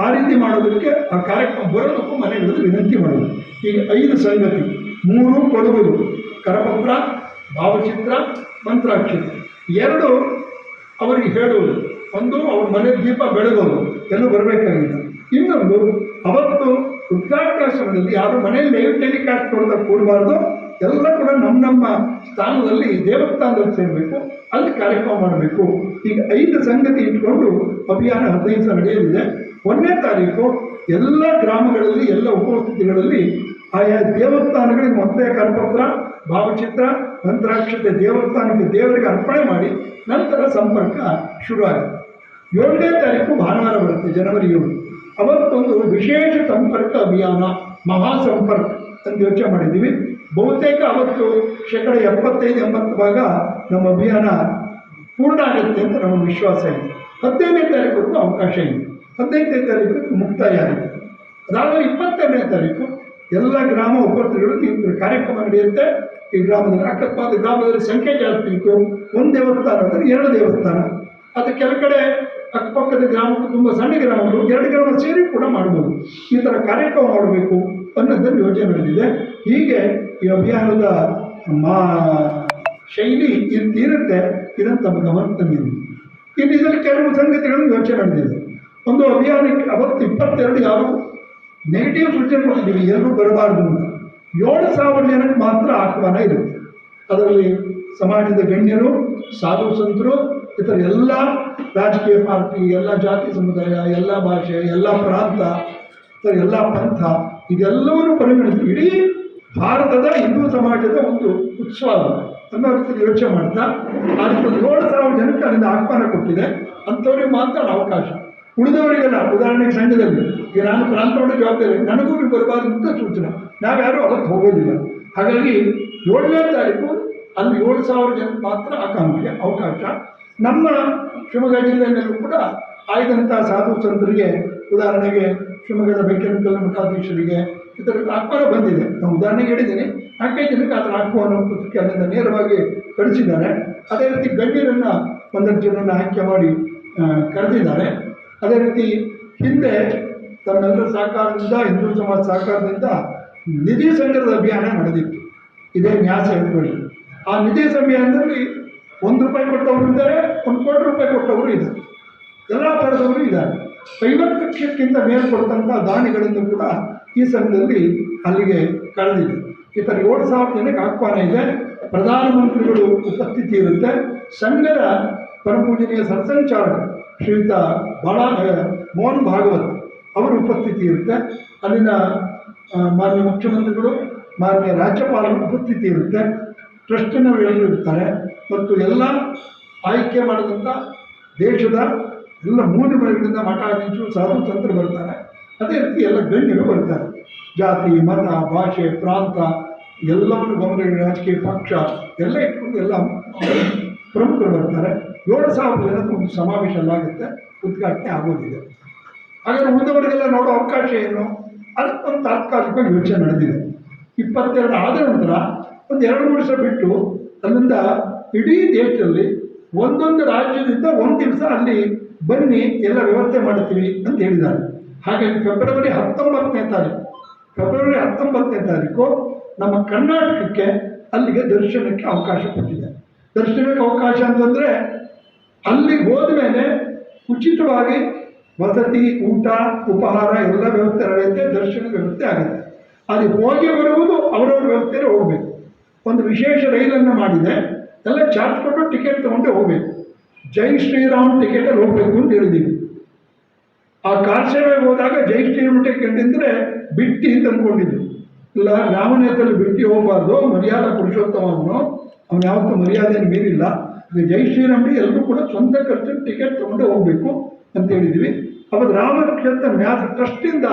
ಆ ರೀತಿ ಮಾಡೋದಕ್ಕೆ ಆ ಕಾರ್ಯಕ್ರಮ ಬರೋದಕ್ಕೂ ಮನೆಗಳಲ್ಲಿ ವಿನಂತಿ ಮಾಡೋದು. ಈಗ ಐದು ಸಂಗತಿ. ಮೂರು ಕೊಡುವುದು ಕರಪತ್ರ, ಭಾವಚಿತ್ರ, ಮಂತ್ರಾಕ್ಷರ. ಎರಡು ಅವರಿಗೆ ಹೇಳುವುದು. ಒಂದು ಅವ್ರ ಮನೆ ದೀಪ ಬೆಳಗೋದು. ಎಲ್ಲೂ ಬರಬೇಕಾಗಿಲ್ಲ. ಇನ್ನೊಂದು, ಅವತ್ತು ಉದ್ಘಾಟನಾ ಸಮಯದಲ್ಲಿ ಯಾರು ಮನೆಯಲ್ಲಿ ಟೆಲಿಕಾಸ್ಟ್ ಕೊಡೋದಕ್ಕೆ ಕೂಡಬಾರ್ದು ಎಲ್ಲ ಕೂಡ ನಮ್ಮ ನಮ್ಮ ಸ್ಥಾನದಲ್ಲಿ ದೇವಸ್ಥಾನದಲ್ಲಿ ಸೇರಬೇಕು, ಅಲ್ಲಿ ಕಾರ್ಯಕ್ರಮ ಮಾಡಬೇಕು. ಈಗ ಐದು ಸಂಗತಿ ಇಟ್ಕೊಂಡು ಅಭಿಯಾನ ಹದಿನೈದು ದಿವಸ ನಡೆಯಲಿದೆ. ಒಂದನೇ ತಾರೀಕು ಎಲ್ಲ ಗ್ರಾಮಗಳಲ್ಲಿ, ಎಲ್ಲ ಉಪಸ್ಥಿತಿಗಳಲ್ಲಿ ಆಯಾ ದೇವಸ್ಥಾನಗಳಿಗೆ ಮೊದಲೇ ಕರಪತ್ರ, ಭಾವಚಿತ್ರ ಮಂತ್ರಾಕ್ಷತೆ ದೇವಸ್ಥಾನಕ್ಕೆ ದೇವರಿಗೆ ಅರ್ಪಣೆ ಮಾಡಿ ನಂತರ ಸಂಪರ್ಕ ಶುರು ಆಗುತ್ತೆ ಏಳನೇ ತಾರೀಕು ಭಾನುವಾರ ಬರುತ್ತೆ, ಜನವರಿ ಏಳು. ಅವತ್ತೊಂದು ವಿಶೇಷ ಸಂಪರ್ಕ ಅಭಿಯಾನ ಮಹಾ ಸಂಪರ್ಕ ಅಂತ ಯೋಚನೆ ಮಾಡಿದ್ದೀವಿ. ಬಹುತೇಕ ಅವತ್ತು ಶೇಕಡ ಎಪ್ಪತ್ತೈದು, ಎಂಬತ್ತು ಭಾಗ ನಮ್ಮ ಅಭಿಯಾನ ಪೂರ್ಣ ಆಗುತ್ತೆ ಅಂತ ನಮ್ಮ ವಿಶ್ವಾಸ ಇದೆ. ಹದಿನೈದನೇ ತಾರೀಕು ಅವಕಾಶ ಇದೆ. ಹದಿನೈದನೇ ತಾರೀಕು ಮುಕ್ತಾಯ ಆಗಿದೆ ಅದಾದಮೇಲೆ ಇಪ್ಪತ್ತೆರಡನೇ ತಾರೀಕು ಎಲ್ಲ ಗ್ರಾಮ ಉಪಸ್ಥಿತಿಗಳು ಈ ಕಾರ್ಯಕ್ರಮ ನಡೆಯುತ್ತೆ. ಈ ಗ್ರಾಮದಲ್ಲಿ ಅಕಸ್ಮಾತ್ ಗ್ರಾಮದಲ್ಲಿ ಸಂಖ್ಯೆ ಜಾಸ್ತಿ ಇತ್ತು. ಒಂದು ದೇವಸ್ಥಾನ ಅಂದರೆ ಎರಡು ದೇವಸ್ಥಾನ. ಅದು ಕೆಲ ಕಡೆ ಅಕ್ಕಪಕ್ಕದ ಗ್ರಾಮಕ್ಕೂ ತುಂಬ ಸಣ್ಣ ಗ್ರಾಮಗಳು, ಎರಡು ಗ್ರಾಮ ಸೇರಿ ಕೂಡ ಮಾಡ್ಬೋದು. ಈ ಥರ ಕಾರ್ಯಕ್ರಮ ಮಾಡಬೇಕು. ಅನ್ನೋದನ್ನು ಯೋಚನೆ ನಡೆದಿದೆ ಹೀಗೆ ಈ ಅಭಿಯಾನದ ಮಾ ಶೈಲಿ ಇರ್- ಇರುತ್ತೆ. ಇದನ್ನು ತಮ್ಮ ಗಮನ ತಂದಿದೆ ಇನ್ನು ಇದರಲ್ಲಿ ಕೆಲವು ಸಂಗತಿಗಳನ್ನು ಯೋಚನೆ ನಡೆದಿದೆ ಒಂದು ಅಭಿಯಾನಕ್ಕೆ ಅವತ್ತು ಇಪ್ಪತ್ತೆರಡು ಯಾರು ನೆಗೆಟಿವ್ ಸೂಚನೆ ಕೊಟ್ಟಿದ್ದೀವಿ, ಎಲ್ಲರೂ ಬರಬಾರ್ದು ಅಂತ. ಏಳು ಸಾವಿರ ಜನಕ್ಕೆ ಮಾತ್ರ ಆಹ್ವಾನ ಇರುತ್ತೆ. ಅದರಲ್ಲಿ ಸಮಾಜದ ಗಣ್ಯರು, ಸಾಧು ಸಂತರು, ಇತರ ಎಲ್ಲ ರಾಜಕೀಯ ಪಾರ್ಟಿ, ಎಲ್ಲ ಜಾತಿ ಸಮುದಾಯ, ಎಲ್ಲ ಭಾಷೆ, ಎಲ್ಲ ಪ್ರಾಂತ, ಇತರ ಎಲ್ಲ ಪಂಥ ಇದೆಲ್ಲವನ್ನು ಪರಿಗಣಿಸಿ ಇಡೀ ಭಾರತದ ಹಿಂದೂ ಸಮಾಜದ ಒಂದು ಉತ್ಸವ. ಅನ್ನೋ ರೀತಿಯಲ್ಲಿ ಯೋಚನೆ ಮಾಡ್ತಾ ಅದಕ್ಕೆ ಏಳು ಸಾವಿರ ಜನಕ್ಕೆ ಅಲ್ಲಿಂದ ಆಹ್ವಾನ ಕೊಟ್ಟಿದೆ. ಅಂಥವ್ರಿಗೆ ಮಾತ್ರ ಅವಕಾಶ. ಉಳಿದವರಿಗೆಲ್ಲ, ಉದಾಹರಣೆಗೆ ಸಂಘದಲ್ಲಿ ಈಗ ನಾನು ಪ್ರಾಂತವನ್ನು ಜವಾಬ್ದಾರಿ, ನನಗೂ ನೀವು ಬರಬಾರ್ದು ಅಂತ ಸೂಚನೆ. ನಾವ್ಯಾರೂ ಅವತ್ತು ಹೋಗೋದಿಲ್ಲ. ಹಾಗಾಗಿ ಏಳನೇ ತಾರೀಕು ಅಲ್ಲಿ ಏಳು ಸಾವಿರ ಜನಕ್ಕೆ ಮಾತ್ರ ಆಕಾಂಕ್ಷೆ, ಅವಕಾಶ. ನಮ್ಮ ಶಿವಮೊಗ್ಗ ಜಿಲ್ಲೆಯಲ್ಲೂ ಕೂಡ ಆಯ್ದಂಥ ಸಾಧು ಸಂತರಿಗೆ ಉದಾಹರಣೆಗೆ ಶಿವಮೊಗ್ಗದ ಬೆಂಕಿನಕಲ್ಲು ಮಠಾಧೀಶರಿಗೆ ಇದರ ಆಹ್ವಾನ ಬಂದಿದೆ. ನಾನು ಉದಾಹರಣೆಗೆ ಹೇಳಿದ್ದೀನಿ ನಾಲ್ಕೈದು ಜನಕ್ಕೆ ಅದರ ಆಹ್ವಾನ ಪುಸ್ತಕ ಅಲ್ಲಿಂದ ನೇರವಾಗಿ ಕಳಿಸಿದ್ದಾರೆ. ಅದೇ ರೀತಿ ಗಣ್ಯರನ್ನು ಒಂದಷ್ಟು ಜನರನ್ನು ಆಯ್ಕೆ ಮಾಡಿ ಕರೆದಿದ್ದಾರೆ. ಅದೇ ರೀತಿ ಹಿಂದೆ ತಮ್ಮೆಲ್ಲರ ಸಹಕಾರದಿಂದ, ಹಿಂದೂ ಸಮಾಜ ಸಹಕಾರದಿಂದ ನಿಧಿ ಸಂಗ್ರಹದ ಅಭಿಯಾನ ನಡೆದಿತ್ತು. ಇದೇ ನ್ಯಾಸ ಹೇಳ್ಕೊಳ್ಳಿ ಆ ನಿಧಿ ಅಭಿಯಾನದಲ್ಲಿ ಒಂದು ರೂಪಾಯಿ ಕೊಟ್ಟವರು ಇದ್ದಾರೆ, ಒಂದು ಕೋಟಿ ರೂಪಾಯಿ ಕೊಟ್ಟವರು ಇದ್ದಾರೆ. ಎಲ್ಲ ಥರದವರು ಇದ್ದಾರೆ. ಐವತ್ತು ಲಕ್ಷಕ್ಕಿಂತ ಮೇಲೆ ಕೊಡ್ತಂಥ ದಾನಿಗಳನ್ನು ಕೂಡ ಈ ಸಂಘದಲ್ಲಿ ಅಲ್ಲಿಗೆ ಕಳೆದಿದೆ ಈ ಥರ ಏಳು ಸಾವಿರ ಜನಕ್ಕೆ ಆಹ್ವಾನ ಇದೆ. ಪ್ರಧಾನಮಂತ್ರಿಗಳು ಉಪಸ್ಥಿತಿ ಇರುತ್ತೆ. ಸಂಘದ ಪರಪೂಜನೀಯ ಸರಸಂಚಾಲಕ ಶ್ರೀಯುತ ಬಾಳ ಮೋಹನ್ ಭಾಗವತ್ ಅವರ ಉಪಸ್ಥಿತಿ ಇರುತ್ತೆ. ಅಲ್ಲಿನ ಮಾನ್ಯ ಮುಖ್ಯಮಂತ್ರಿಗಳು, ಮಾನ್ಯ ರಾಜ್ಯಪಾಲರ ಉಪಸ್ಥಿತಿ ಇರುತ್ತೆ. ಟ್ರಸ್ಟಿನವರು ಎಲ್ಲರೂ ಇರ್ತಾರೆ ಮತ್ತು ಎಲ್ಲ ಆಯ್ಕೆ ಮಾಡಿದಂಥ ದೇಶದ ಎಲ್ಲ ಮೂಲೆ ಮನೆಗಳಿಂದ ನಿಂಚು ಸಾಧು ತಂತ್ರ ಬರ್ತಾರೆ. ಅದೇ ರೀತಿ ಎಲ್ಲ ಗಣ್ಯರು ಬರ್ತಾರೆ. ಜಾತಿ, ಮತ, ಭಾಷೆ, ಪ್ರಾಂತ, ಎಲ್ಲವನ್ನು ಗಮನ ರಾಜಕೀಯ ಪಕ್ಷ, ಎಲ್ಲ ಇಟ್ಕೊಂಡು ಎಲ್ಲ ಪ್ರಮುಖರು ಬರ್ತಾರೆ. ಏಳು ಸಾವಿರ ಜನಕ್ಕೆ ಒಂದು ಸಮಾವೇಶ ಅಲ್ಲಾಗುತ್ತೆ ಉದ್ಘಾಟನೆ ಆಗೋದಿದೆ. ಹಾಗಾದ್ರೆ ಉಳಿದವರಿಗೆಲ್ಲ ನೋಡೋ ಅವಕಾಶ ಏನು? ಅದಕ್ಕೊಂದು ತಾತ್ಕಾಲಿಕವಾಗಿ ಯೋಚನೆ ನಡೆದಿದೆ. ಇಪ್ಪತ್ತೆರಡು ಆದ ನಂತರ ಒಂದು ಎರಡು ದಿವಸ ಬಿಟ್ಟು ಅಲ್ಲಿಂದ ಇಡೀ ದೇಶದಲ್ಲಿ ಒಂದೊಂದು ರಾಜ್ಯದಿಂದ ಒಂದು ದಿವಸ ಅಲ್ಲಿ ಬನ್ನಿ, ಎಲ್ಲ ವ್ಯವಸ್ಥೆ ಮಾಡ್ತೀವಿ ಅಂತ ಹೇಳಿದ್ದಾರೆ. ಹಾಗಾಗಿ ಫೆಬ್ರವರಿ ಹತ್ತೊಂಬತ್ತನೇ ತಾರೀಕು, ಫೆಬ್ರವರಿ ಹತ್ತೊಂಬತ್ತನೇ ತಾರೀಕು ನಮ್ಮ ಕರ್ನಾಟಕಕ್ಕೆ ಅಲ್ಲಿಗೆ ದರ್ಶನಕ್ಕೆ ಅವಕಾಶ ಕೊಟ್ಟಿದೆ. ದರ್ಶನಕ್ಕೆ ಅವಕಾಶ ಅಂತಂದರೆ ಅಲ್ಲಿ ಹೋದ ಮೇಲೆ ಉಚಿತವಾಗಿ ವಸತಿ, ಊಟ, ಉಪಹಾರ, ಎಲ್ಲ ವ್ಯವಸ್ಥೆ ನಡೆಯುತ್ತೆ, ದರ್ಶನ ವ್ಯವಸ್ಥೆ ಆಗುತ್ತೆ. ಅಲ್ಲಿ ಹೋಗಿ ಬರುವುದು ಅವರವ್ರ ವ್ಯವಸ್ಥೆಯಲ್ಲಿ ಹೋಗಬೇಕು. ಒಂದು ವಿಶೇಷ ರೈಲನ್ನು ಮಾಡಿದೆ, ಎಲ್ಲ ಚಾರ್ಜ್ ಕೊಟ್ಟು ಟಿಕೆಟ್ ತೊಗೊಂಡೇ ಹೋಗಬೇಕು. ಜೈ ಶ್ರೀರಾಮ್ ಟಿಕೆಟಲ್ಲಿ ಹೋಗಬೇಕು ಅಂತ ಹೇಳಿದ್ದೀವಿ ಆ ಕಾರ್ ಸೇವೆಗೆ ಹೋದಾಗ ಜೈ ಶ್ರೀರಾಮ್ ಟಿಕೆಟ್ ಅಂದರೆ ಬಿಟ್ಟಿ ಅಂತ ಅಂದ್ಕೊಂಡಿದ್ವಿ ಇಲ್ಲ ರಾಮನೇತಲ್ಲಿ ಬಿಟ್ಟಿ ಹೋಗಬಾರ್ದು, ಮರ್ಯಾದ ಪುರುಷೋತ್ತಮ ಅವನು ಅವನು ಯಾವತ್ತೂ ಮರ್ಯಾದೆಯನ್ನು ಮೀರಿಲ್ಲ. ಈಗ ಜೈ ಶ್ರೀರಾಮ್ಗೆ ಎಲ್ಲರೂ ಕೂಡ ಸ್ವಂತ ಖರ್ಚು ಟಿಕೆಟ್ ತೊಗೊಂಡೇ ಹೋಗಬೇಕು ಅಂತ ಹೇಳಿದ್ವಿ. ಅವತ್ತು ರಾಮಕ್ಷೇತ್ರ ನ್ಯಾಸ ಟ್ರಸ್ಟಿಂದ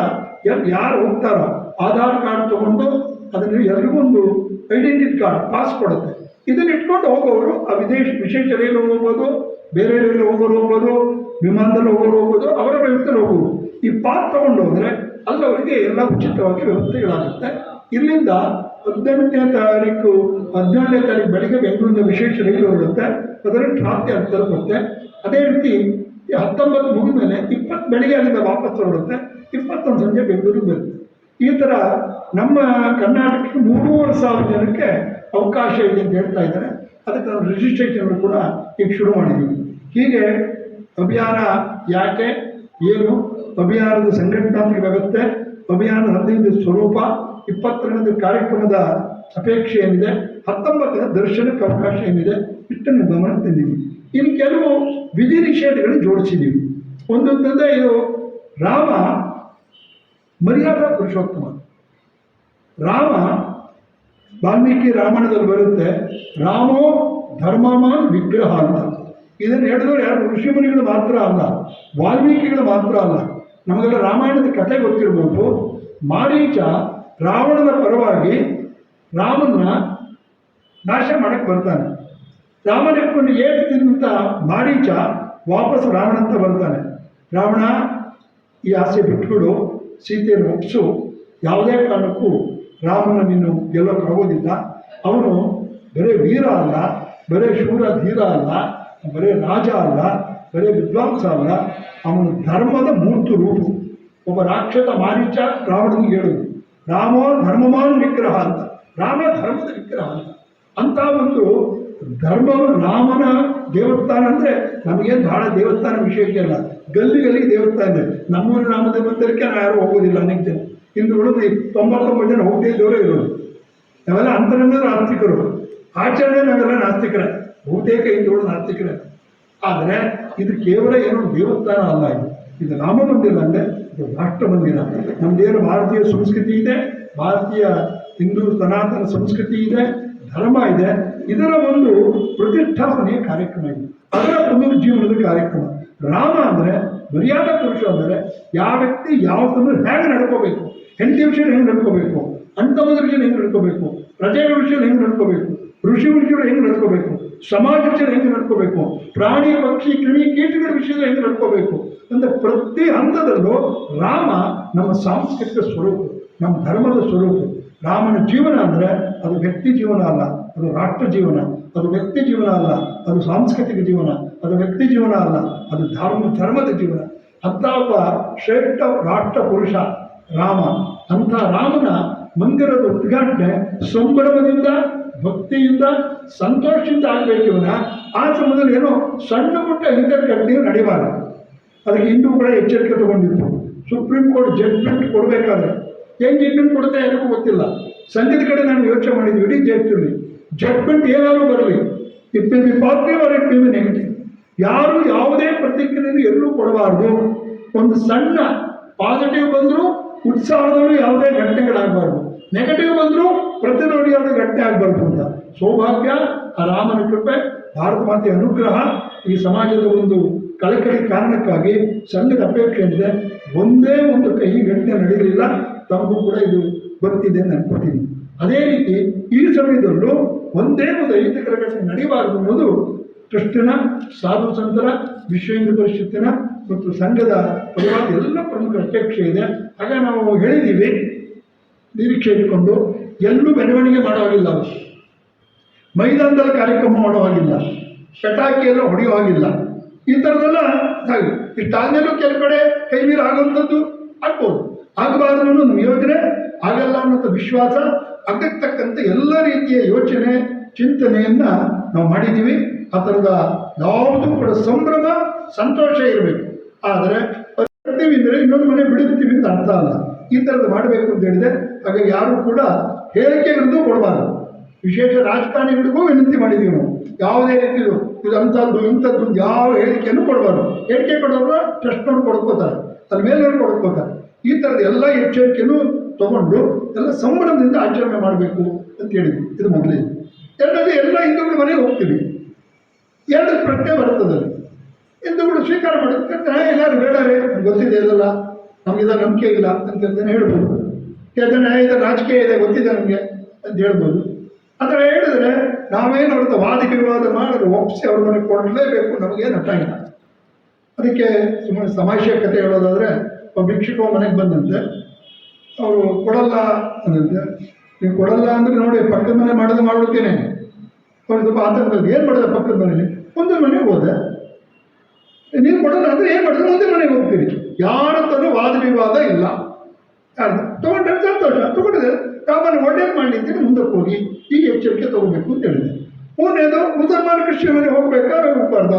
ಎಲ್ಲಿ ಯಾರು ಹೋಗ್ತಾರೋ ಆಧಾರ್ ಕಾರ್ಡ್ ತೊಗೊಂಡು ಅದನ್ನು ಎಲ್ರಿಗೂ ಒಂದು ಐಡೆಂಟಿಟಿ ಕಾರ್ಡ್ ಪಾಸ್ ಕೊಡುತ್ತೆ ಇದನ್ನ ಇಟ್ಕೊಂಡು ಹೋಗೋರು, ಆ ವಿದೇಶ ವಿಶೇಷ ರೈಲು ಹೋಗ್ಬೋದು? ಬೇರೆ ಬೇರೆ ಹೋಗೋರು ಹೋಗೋದು ವಿಮಾನದಲ್ಲಿ ಹೋಗೋರು ಹೋಗೋದು ಅವರ ವ್ಯವಸ್ಥೆಯಲ್ಲಿ ಹೋಗೋದು ಈ ಪಾಸ್ ತಗೊಂಡು ಹೋದರೆ ಅಲ್ಲವರಿಗೆ ಎಲ್ಲ ಉಚಿತವಾಗಿ ವ್ಯವಸ್ಥೆಗಳಾಗುತ್ತೆ. ಇಲ್ಲಿಂದ ಹದಿನೆಂಟನೇ ತಾರೀಕು, ಹದಿನೇಳನೇ ತಾರೀಕು ಬೆಳಿಗ್ಗೆ ಬೆಂಗಳೂರಿನ ವಿಶೇಷ ರೈಲು ಹೊರಡುತ್ತೆ. ಅದರಲ್ಲಿ ರಾತ್ರಿ ಅಂತ ತಲುಪುತ್ತೆ. ಅದೇ ರೀತಿ ಹತ್ತೊಂಬತ್ತು ಮುಗಿದ ಮೇಲೆ ಇಪ್ಪತ್ತು ಬೆಳಿಗ್ಗೆ ಅಲ್ಲಿಂದ ವಾಪಸ್ ಹೊರಡುತ್ತೆ. ಇಪ್ಪತ್ತೊಂದು ಸಂಜೆ ಬೆಂಗಳೂರಿಗೆ ಬರುತ್ತೆ. ಈ ಥರ ನಮ್ಮ ಕರ್ನಾಟಕಕ್ಕೆ ಮೂರುವರೆ ಸಾವಿರ ಜನಕ್ಕೆ ಅವಕಾಶ ಇದೆ ಅಂತ ಹೇಳ್ತಾ ಇದ್ದಾರೆ. ಅದಕ್ಕೆ ನಾವು ರಿಜಿಸ್ಟ್ರೇಷನ್ ಕೂಡ ಈಗ ಶುರು ಮಾಡಿದ್ದೀವಿ ಹೀಗೆ ಅಭಿಯಾನ ಯಾಕೆ? ಏನು? ಅಭಿಯಾನದ ಸಂಘಟನಾತ್ಮಕ ವ್ಯವಸ್ಥೆ, ಅಭಿಯಾನದ ಹದಿನೈದು ಸ್ವರೂಪ, ಇಪ್ಪತ್ತೆರಡನೇ ಕಾರ್ಯಕ್ರಮದ ಅಪೇಕ್ಷೆ ಏನಿದೆ? ಹತ್ತೊಂಬತ್ತರ ದರ್ಶನಕ್ಕೆ ಅವಕಾಶ ಏನಿದೆ? ಇಷ್ಟನ್ನು ಗಮನ ತಂದಿದ್ದೀವಿ ಇನ್ನು ಕೆಲವು ವಿಧಿ ನಿಷೇಧಗಳು ಜೋಡಿಸಿದ್ದೀವಿ ಒಂದೊಂದಂದ್ರೆ ಇದು ರಾಮ ಮರ್ಯಾದಾ ಪುರುಷೋತ್ತಮ. ರಾಮ ವಾಲ್ಮೀಕಿ ರಾಮಾಯಣದಲ್ಲಿ ಬರುತ್ತೆ, ರಾಮೋ ಧರ್ಮಮಾನ್ ವಿಗ್ರಹ ಅಂತ. ಇದನ್ನು ಹೇಳಿದವರು ಯಾರು? ಋಷಿಮುನಿಗಳು ಮಾತ್ರ ಅಲ್ಲ, ವಾಲ್ಮೀಕಿಗಳು ಮಾತ್ರ ಅಲ್ಲ. ನಮಗೆಲ್ಲ ರಾಮಾಯಣದ ಕಥೆ ಗೊತ್ತಿರ್ಬೋದು. ಮಾರೀಚ ರಾವಣನ ಪರವಾಗಿ ರಾಮನ ನಾಶ ಮಾಡಕ್ಕೆ ಬರ್ತಾನೆ. ರಾಮನಪ್ಪನ ಏಟು ತಿಂತ ಮಾರೀಚ ವಾಪಸ್ ರಾವಣಂತ ಬರ್ತಾನೆ. ರಾವಣ, ಈ ಆಸೆ ಬಿಟ್ಬಿಡು, ಸೀತೆಯನ್ನು ಒಪ್ಪಿಸು ಯಾವುದೇ ಕಾರಣಕ್ಕೂ ರಾಮನ ನೀನು ಗೆಲ್ಲೋಕ್ಕಾಗೋದಿಲ್ಲ ಅವನು ಬರೇ ವೀರ ಅಲ್ಲ, ಬರೇ ಶೂರ ಧೀರ ಅಲ್ಲ, ಬರೇ ರಾಜ ಅಲ್ಲ, ಬರೇ ವಿದ್ವಾಂಸ ಅಲ್ಲ. ಅವನು ಧರ್ಮದ ಮೂರ್ತಿ ರೂಪು. ಒಬ್ಬ ರಾಕ್ಷಸ ಮಾರೀಚ ರಾವಣನಿಗೆ ಹೇಳುದು, ರಾಮ ಧರ್ಮಮಾನ್ ವಿಗ್ರಹ ಅಂತ, ರಾಮ ಧರ್ಮದ ವಿಗ್ರಹ ಅಂತ. ಅಂತ ಒಂದು ಧರ್ಮ ರಾಮನ ದೇವಸ್ಥಾನ ಅಂದರೆ ನಮಗೇನು ಭಾಳ ದೇವಸ್ಥಾನ ವಿಶೇಷ ಅಲ್ಲ ಗಲ್ಲಿ ಗಲ್ಲಿಗೆ ದೇವಸ್ಥಾನ ಇದೆ. ನಮ್ಮೂರು ರಾಮ ದೇವಸ್ಥಾನಕ್ಕೆ ನಾವು ಯಾರು ಹೋಗೋದಿಲ್ಲ ಅನೇಕ ಈ ತೊಂಬತ್ತೊಂಬತ್ತು ಜನ ಹೋಗದೇ ಇದ್ದವರು ಇರೋದು ನಾವೆಲ್ಲ ಅಂತರಂಗದ ನಾಸ್ತಿಕರು. ಆಚರಣೆ ನಾವೆಲ್ಲ ನಾಸ್ತಿಕರ. ಬಹುತೇಕ ಹಿಂದೂಗಳು ನಾಸ್ತಿಕರ. ಆದರೆ ಇದು ಕೇವಲ ಏನೋ ದೇವಸ್ಥಾನ ಅಲ್ಲ ಇದು. ಇದು ರಾಮ ಮಂದಿರ ಅಂದರೆ ಇದು ರಾಷ್ಟ್ರ ಮಂದಿರ ನಮ್ಮದೇನು ಭಾರತೀಯ ಸಂಸ್ಕೃತಿ ಇದೆ, ಭಾರತೀಯ ಹಿಂದೂ ಸನಾತನ ಸಂಸ್ಕೃತಿ ಇದೆ, ಧರ್ಮ ಇದೆ. ಇದರ ಒಂದು ಪ್ರತಿಷ್ಠಾಪನೆಯ ಕಾರ್ಯಕ್ರಮ ಇದೆ. ಅದರ ಜೀವನದ ಕಾರ್ಯಕ್ರಮ. ರಾಮ ಅಂದರೆ ಮರ್ಯಾದಾ ಪುರುಷ ಅಂದರೆ ಯಾವ ವ್ಯಕ್ತಿ ಯಾವ ತಂದ್ರೆ ಹೇಗೆ ನಡ್ಕೋಬೇಕು? ಹೆಂಡತಿ ವಿಷಯ ಹೆಂಗೆ ನಡ್ಕೋಬೇಕು? ಅಂತಮದ ವಿಷಯ ಹೆಂಗೆ ನಡ್ಕೋಬೇಕು? ಪ್ರಜೆಗಳ ವಿಷಯ ಹೆಂಗೆ ನಡ್ಕೋಬೇಕು? ಋಷಿ ವಿಷಯಗಳು ಹೆಂಗೆ ನಡ್ಕೋಬೇಕು? ಸಮಾಜ ವಿಷಯ ಹೆಂಗೆ ನಡ್ಕೋಬೇಕು? ಪ್ರಾಣಿ, ಪಕ್ಷಿ ಕ್ರಿಮಿ ಕೀಟಗಳ ವಿಷಯದಲ್ಲಿ ಹೆಂಗೆ ನಡ್ಕೋಬೇಕು? ಅಂತ ಪ್ರತಿ ಹಂತದಲ್ಲೂ ರಾಮ ನಮ್ಮ ಸಾಂಸ್ಕೃತಿಕ ಸ್ವರೂಪ, ನಮ್ಮ ಧರ್ಮದ ಸ್ವರೂಪ. ರಾಮನ ಜೀವನ ಅಂದರೆ ಅದು ವ್ಯಕ್ತಿ ಜೀವನ ಅಲ್ಲ, ಅದು ರಾಷ್ಟ್ರ ಜೀವನ. ಅದು ವ್ಯಕ್ತಿ ಜೀವನ ಅಲ್ಲ, ಅದು ಸಾಂಸ್ಕೃತಿಕ ಜೀವನ. ಅದು ವ್ಯಕ್ತಿ ಜೀವನ ಅಲ್ಲ, ಅದು ಧರ್ಮ, ಧರ್ಮದ ಜೀವನ. ಅಂತ ಒಬ್ಬ ಶ್ರೇಷ್ಠ ರಾಷ್ಟ್ರ ಪುರುಷ ರಾಮ. ಅಂಥ ರಾಮನ ಮಂದಿರದ ಉದ್ಘಾಟನೆ ಸಂಭ್ರಮದಿಂದ ಭಕ್ತಿಯಿಂದ, ಸಂತೋಷದಿಂದ ಆಗಬೇಕು ಇವನ. ಆ ಸಮಯದಲ್ಲಿ ಏನೋ ಸಣ್ಣ ಪುಟ್ಟ ಹಿತಕಡ್ಡಿಯು ನಡಿಬಾರದು. ಅದಕ್ಕೆ ಹಿಂದೂ ಕೂಡ ಎಚ್ಚರಿಕೆ ತಗೊಂಡಿತ್ತು ಸುಪ್ರೀಂ ಕೋರ್ಟ್ ಜಡ್ಜ್ಮೆಂಟ್ ಕೊಡಬೇಕಾದ್ರೆ. ಏನು ಜಡ್ಜ್ಮೆಂಟ್ ಕೊಡುತ್ತೆ ಯಾರಿಗೂ ಗೊತ್ತಿಲ್ಲ. ಸಂಘದ ಕಡೆ ನಾನು ಯೋಚನೆ ಮಾಡಿದ್ವಿ, ಇಡೀ ದೇಶದಲ್ಲಿ ಜಡ್ಜ್ಮೆಂಟ್ ಏನಾದರೂ ಬರಲಿ. It may be positive or it may be negative ಯಾರು ಯಾವುದೇ ಪ್ರತಿಕ್ರಿಯೆಯನ್ನು ಎಲ್ಲೂ ಕೊಡಬಾರ್ದು. ಒಂದು ಸಣ್ಣ ಪಾಸಿಟಿವ್ ಬಂದರೂ ಉತ್ಸಾಹದಲ್ಲೂ ಯಾವುದೇ ಘಟನೆಗಳಾಗಬಾರ್ದು ನೆಗೆಟಿವ್ ಬಂದರೂ ಯಾವುದೇ ಘಟನೆ ಆಗಬಾರ್ದು ಅಂತ. ಸೌಭಾಗ್ಯ, ಆ ರಾಮನ ಕೃಪೆ, ಭಾರತ ಮಾತೆಯ ಅನುಗ್ರಹ ಈ ಸಮಾಜದ ಒಂದು ಕಳಕಳಿ ಕಾರಣಕ್ಕಾಗಿ ಸಂಘದ ಅಪೇಕ್ಷೆ ಇದೆ ಒಂದೇ ಒಂದು ಕಹಿ ಘಟನೆ ನಡೆಯಲಿಲ್ಲ, ತಮಗೂ ಕೂಡ ಇದು ಬರ್ತಿದೆ ಅಂತ ಅನ್ಕೋತೀನಿ ಅದೇ ರೀತಿ ಈ ಸಮಯದಲ್ಲೂ ಒಂದೇ ಒಂದು ಐತಿಕರ ಘಟನೆ ನಡೆಯಬಾರದು ಅನ್ನೋದು ಕೃಷ್ಣನ ಸಾಧು ಸಂತರ, ವಿಶ್ವೇಂದ್ರ ಪರಿಷತ್ತಿನ ಮತ್ತು ಸಂಘದ ಪರಿವಾರ ಎಲ್ಲ ಪ್ರಮುಖ ಅಪೇಕ್ಷೆ ಇದೆ. ಆಗ ನಾವು ಹೇಳಿದ್ದೀವಿ, ನಿರೀಕ್ಷೆ ಇಟ್ಟುಕೊಂಡು ಎಲ್ಲೂ ಮೆರವಣಿಗೆ ಮಾಡೋ ಹಾಗಿಲ್ಲ ಮೈದಾನದಲ್ಲಿ ಕಾರ್ಯಕ್ರಮ ಮಾಡೋ ಹಾಗಿಲ್ಲ ಪಟಾಕಿ ಎಲ್ಲ ಹೊಡೆಯೋ ಹಾಗಿಲ್ಲ ಈ ಥರದ್ದೆಲ್ಲ ಈ ಇಷ್ಟಾದ್ಮೇಲೂ ಕೆಲವು ಕಡೆ ಕೈ ನೀರು ಆಗುವಂಥದ್ದು ಆಗ್ಬೋದು. ಆಗಬಾರ್ದು ನಮ್ಮ ಯೋಚನೆ, ಆಗಲ್ಲ ಅನ್ನೋಂಥ ವಿಶ್ವಾಸ ಅದಕ್ಕೆ ತಕ್ಕಂತೆ ಎಲ್ಲ ರೀತಿಯ ಯೋಚನೆ, ಚಿಂತನೆಯನ್ನ ನಾವು ಮಾಡಿದ್ದೀವಿ. ಆ ಥರದ ಯಾವುದೂ ಕೂಡ ಸಂಭ್ರಮ, ಸಂತೋಷ ಇರಬೇಕು. ಆದರೆ ಅಂದರೆ ಇನ್ನೊಂದು ಮನೆ ಬಿಡುತ್ತೀವಿ ಅಂತ ಅರ್ಥ ಅಲ್ಲ. ಈ ಥರದ್ದು ಮಾಡಬೇಕು ಅಂತ ಹೇಳಿದೆ ಹಾಗೆ ಯಾರು ಕೂಡ ಹೇಳಿಕೆಗಳನ್ನು ಕೊಡಬಾರದು. ವಿಶೇಷ ರಾಜಕಾರಣಿಗಳಿಗೂ ವಿನಂತಿ ಮಾಡಿದ್ದೀವಿ ನಾವು. ಯಾವುದೇ ರೀತಿಯಲ್ಲೂ ಇದು ಅಂಥದ್ದು, ಇಂಥದ್ದು ಯಾವ ಹೇಳಿಕೆಯನ್ನು ಕೊಡಬಾರ್ದು. ಹೇಳಿಕೆ ಕೊಡೋರು ಟ್ರಸ್ಟ್ ನೋಡಿ ಕೊಡ್ಕೋತಾರೆ. ಅದ್ರ ಮೇಲೆ ಕೊಡ್ಕೋತಾರೆ. ಈ ಥರದ ಎಲ್ಲ ಎಚ್ಚರಿಕೆಯನ್ನು ತಗೊಂಡು ಎಲ್ಲ ಸಂಭ್ರಮದಿಂದ ಆಚರಣೆ ಮಾಡಬೇಕು ಅಂತ ಹೇಳಿದ್ವಿ. ಇದು ಮೊದಲೇ. ಎರಡನೇ ಎಲ್ಲ ಹಿಂದೂಗಳ ಮನೆಗೆ ಹೋಗ್ತೀವಿ. ಎರಡು ಪ್ರಶ್ನೆ ಬರ್ತದೆ ಅಲ್ಲಿ. ಕೂಡ ಸ್ವೀಕಾರ ಮಾಡೋದಕ್ಕೆ ಎಲ್ಲರೂ ಹೇಳಾರೆ, ನಮ್ಗೆ ಗೊತ್ತಿದೆ ಇಲ್ಲಲ್ಲ ನಮಗಿದ ನಂಬಿಕೆ ಇಲ್ಲ ಅಂತ ಹೇಳ್ಬೋದು. ಯಾಕಂದ್ರೆ ಇದೆ ರಾಜಕೀಯ ಇದೆ, ಗೊತ್ತಿದೆ ನಮಗೆ ಅಂತ ಹೇಳ್ಬೋದು. ಆದರೆ ಹೇಳಿದ್ರೆ ನಾವೇನು ಅವ್ರದ್ದು ವಾದ ವಿವಾದ ಮಾಡಿದ್ರೆ ಒಪ್ಪಿಸಿ ಅವ್ರ ಮನೆಗೆ ಕೊಡಲೇಬೇಕು ನಮಗೇನು ಅರ್ಥ ಇಲ್ಲ. ಅದಕ್ಕೆ ಸುಮ್ಮನೆ ಸಮಾಜ ಕತೆ ಹೇಳೋದಾದರೆ, ಒಬ್ಬ ಭಿಕ್ಷುಕ ಮನೆಗೆ ಬಂದಂತೆ. ಅವರು ಕೊಡಲ್ಲ ಅಂದಂತೆ. ನೀವು ಕೊಡಲ್ಲ ಅಂದ್ರೆ ನೋಡಿ, ಪಕ್ಕದ ಮನೆ ಮಾಡೋದು ಮಾಡ್ಬಿಡ್ತೇನೆ ಅವ್ರು ಸ್ವಲ್ಪ ಏನು ಮಾಡಿದೆ ಪಕ್ಕದ ಮನೇಲಿ ಒಂದು ಮನೆಗೆ ಹೋದೆ. ನೀವು ಕೊಡೋಣ ಅಂದ್ರೆ ಏನು ಮಾಡಿದ್ರು ಮುಂದೆ ಮನೆಗೆ ಹೋಗ್ತೀರಿ. ಯಾರ ಹತ್ರನೂ ವಾದ ವಿವಾದ ಇಲ್ಲ. ಯಾರ್ದು? ತೊಗೊಂಡ್ರೆ ಸಂತೋಷ. ತಗೊಂಡಿದೆ ತಾವನ್ನ ಒಳ್ಳೇದು ಮಾಡಲಿ ಅಂತೇಳಿ ಮುಂದಕ್ಕೆ ಹೋಗಿ ಈ ಎಚ್ಚರಿಕೆ ತಗೋಬೇಕು ಅಂತ ಹೇಳಿದೆ ಮೂರನೇದು, ಮುಸಲ್ಮಾನ ಮನೆಗೆ ಹೋಗ್ಬೇಕಾದ್ರೆ ಹೋಗ್ಬಾರ್ದ?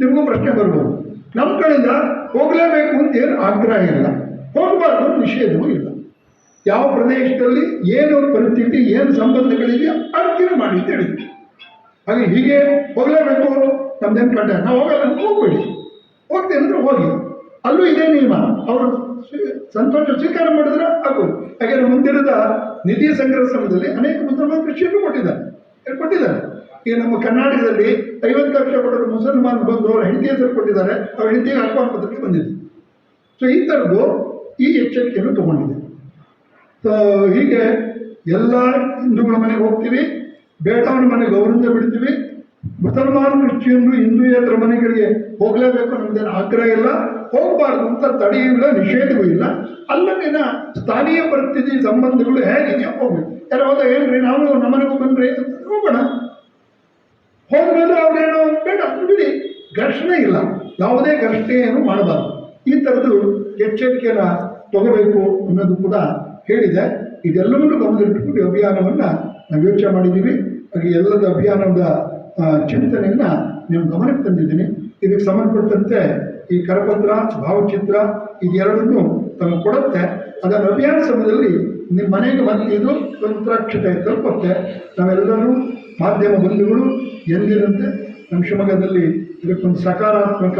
ನಿಮಗೂ ಪ್ರಶ್ನೆ ಬರ್ಬೋದು. ನಮ್ಮ ಕಡೆಯಿಂದ ಹೋಗಲೇಬೇಕು ಅಂತ ಏನು ಆಗ್ರಹ ಇಲ್ಲ. ಹೋಗಬಾರ್ದು ನಿಷೇಧವೂ ಇಲ್ಲ. ಯಾವ ಪ್ರದೇಶದಲ್ಲಿ ಏನು ಪರಿಸ್ಥಿತಿ, ಏನು ಸಂಬಂಧಗಳಿದೆಯೋ ಅರ್ಥ ಮಾಡಿ ಅಂತ ಹಾಗೆ ಹೀಗೆ ಹೋಗಲೇಬೇಕು. ನಮ್ದೇನು ಕಂಡ. ನಾವು ಹೋಗಲ್ಲ ಹೋಗ್ಬಿಡಿ. ಹೋಗ್ತೇನೆ ಅಂದ್ರೆ ಹೋಗಿ. ಅಲ್ಲೂ ಇದೇ ನಿಯಮ. ಅವರು ಸಂತೋಷ ಸ್ವೀಕಾರ ಮಾಡಿದ್ರೆ ಹಾಗು ಹಾಗೆ ಮುಂದಿರದ ನಿಧಿ ಸಂಗ್ರಹ ಸಮಯದಲ್ಲಿ ಅನೇಕ ಮುಸಲ್ಮಾನ ಕೃಷಿಯನ್ನು ಕೊಟ್ಟಿದ್ದಾರೆ. ಕೊಟ್ಟಿದ್ದಾರೆ. ಈಗ ನಮ್ಮ ಕರ್ನಾಟಕದಲ್ಲಿ ಐವತ್ತು ಲಕ್ಷ ಕೊಟ್ಟರು ಮುಸಲ್ಮಾನ್ ಬಂದು ಅವ್ರ ಹೆಂಡತಿ ಹೆಸರು ಕೊಟ್ಟಿದ್ದಾರೆ. ಅವ್ರ ಹೆಂಡತಿಗೆ ಆಹ್ವಾನ ಪದಕ್ಕೆ ಬಂದಿದೆ. ಸೊ ಈ ಥರದ್ದು ಈ ಎಚ್ಚರಿಕೆಯನ್ನು ತಗೊಂಡಿದೆ. ಸೊ ಹೀಗೆ ಎಲ್ಲ ಹಿಂದೂಗಳ ಮನೆಗೆ ಹೋಗ್ತೀವಿ. ಬೇಡವನ ಮನೆಗೆ ಅವರಿಂದ ಬಿಡ್ತೀವಿ. ಮುಸಲ್ಮಾನ್ ಕ್ರಿಶ್ಚಿಯನ್ರು ಹಿಂದೂಯೇತರ ಮನೆಗಳಿಗೆ ಹೋಗಲೇಬೇಕು ನಮ್ದೇನು ಆಗ್ರಹ ಇಲ್ಲ. ಹೋಗಬಾರ್ದು ಅಂತ ತಡೆಯೂ ಇಲ್ಲ, ನಿಷೇಧವೂ ಇಲ್ಲ. ಅಲ್ಲಿನ ಸ್ಥಳೀಯ ಪರಿಸ್ಥಿತಿ ಸಂಬಂಧಗಳು ಹೇಗಿದೆ ಹೋಗ್ಬೇಕು. ಯಾರು ಹೋದ ಏನ್ರಿ ನಾವು ನಮ್ಮನೆಗೂ ಬಂದ್ರಿ ಹೋಗೋಣ. ಹೋದ್ಮೇಲೆ ಅವ್ರೇನೋ ಬೇಡ, ಬಿಡಿ. ಘರ್ಷಣೆ ಇಲ್ಲ. ಯಾವುದೇ ಘರ್ಷಣೆಯನ್ನು ಮಾಡಬಾರ್ದು. ಈ ಥರದ್ದು ಎಚ್ಚರಿಕೆಯನ್ನು ತಗೋಬೇಕು ಅನ್ನೋದು ಕೂಡ ಹೇಳಿದೆ. ಇದೆಲ್ಲವನ್ನು ಗಮನದಲ್ಲಿಟ್ಟುಕೊಂಡು ಅಭಿಯಾನವನ್ನು ನಾವು ಯೋಚನೆ ಮಾಡಿದ್ದೀವಿ. ಹಾಗೆ ಎಲ್ಲದ ಅಭಿಯಾನದ ಚಿಂತನೆಯನ್ನು ನಿಮ್ಮ ಗಮನಕ್ಕೆ ತಂದಿದ್ದೀನಿ. ಇದಕ್ಕೆ ಸಂಬಂಧಪಟ್ಟಂತೆ ಈ ಕರಪತ್ರ, ಭಾವಚಿತ್ರ ಇದೆರಡನ್ನೂ ತಮಗೆ ಕೊಡುತ್ತೆ. ಅದರ ಅಭಿಯಾನ ಸಮಯದಲ್ಲಿ ನಿಮ್ಮ ಮನೆಗೆ ಬಂದು ಇದು ತಂತ್ರಾಕ್ಷತೆ ತಲುಪುತ್ತೆ. ನಾವೆಲ್ಲರೂ ಮಾಧ್ಯಮ ಬಂಧುಗಳು ಎಲ್ಲಿರಂತೆ ನಮ್ಮ ಶಿವಮೊಗ್ಗದಲ್ಲಿ ಇದಕ್ಕೊಂದು ಸಕಾರಾತ್ಮಕ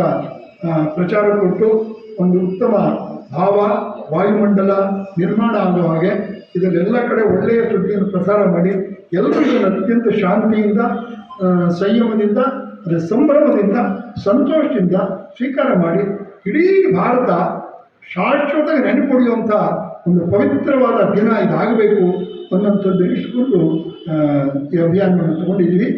ಪ್ರಚಾರ ಕೊಟ್ಟು ಒಂದು ಉತ್ತಮ ಭಾವ, ವಾಯುಮಂಡಲ ನಿರ್ಮಾಣ ಆಗುವ ಹಾಗೆ ಇದನ್ನೆಲ್ಲ ಕಡೆ ಒಳ್ಳೆಯ ಸುದ್ದಿಯನ್ನು ಪ್ರಸಾರ ಮಾಡಿ ಎಲ್ಲರಿಗೂ ಅತ್ಯಂತ ಶಾಂತಿಯಿಂದ ಸಂಯಮದಿಂದ, ಅದರ ಸಂಭ್ರಮದಿಂದ, ಸಂತೋಷದಿಂದ ಸ್ವೀಕಾರ ಮಾಡಿ ಇಡೀ ಭಾರತ ಶಾಶ್ವತ ನೆನಪುಳಿಯುವಂಥ ಒಂದು ಪವಿತ್ರವಾದ ದಿನ ಇದಾಗಬೇಕು ಅನ್ನೋಂಥದ್ದು ಇಷ್ಟು ಈ ಅಭಿಯಾನವನ್ನು ತಗೊಂಡಿದ್ದೀವಿ.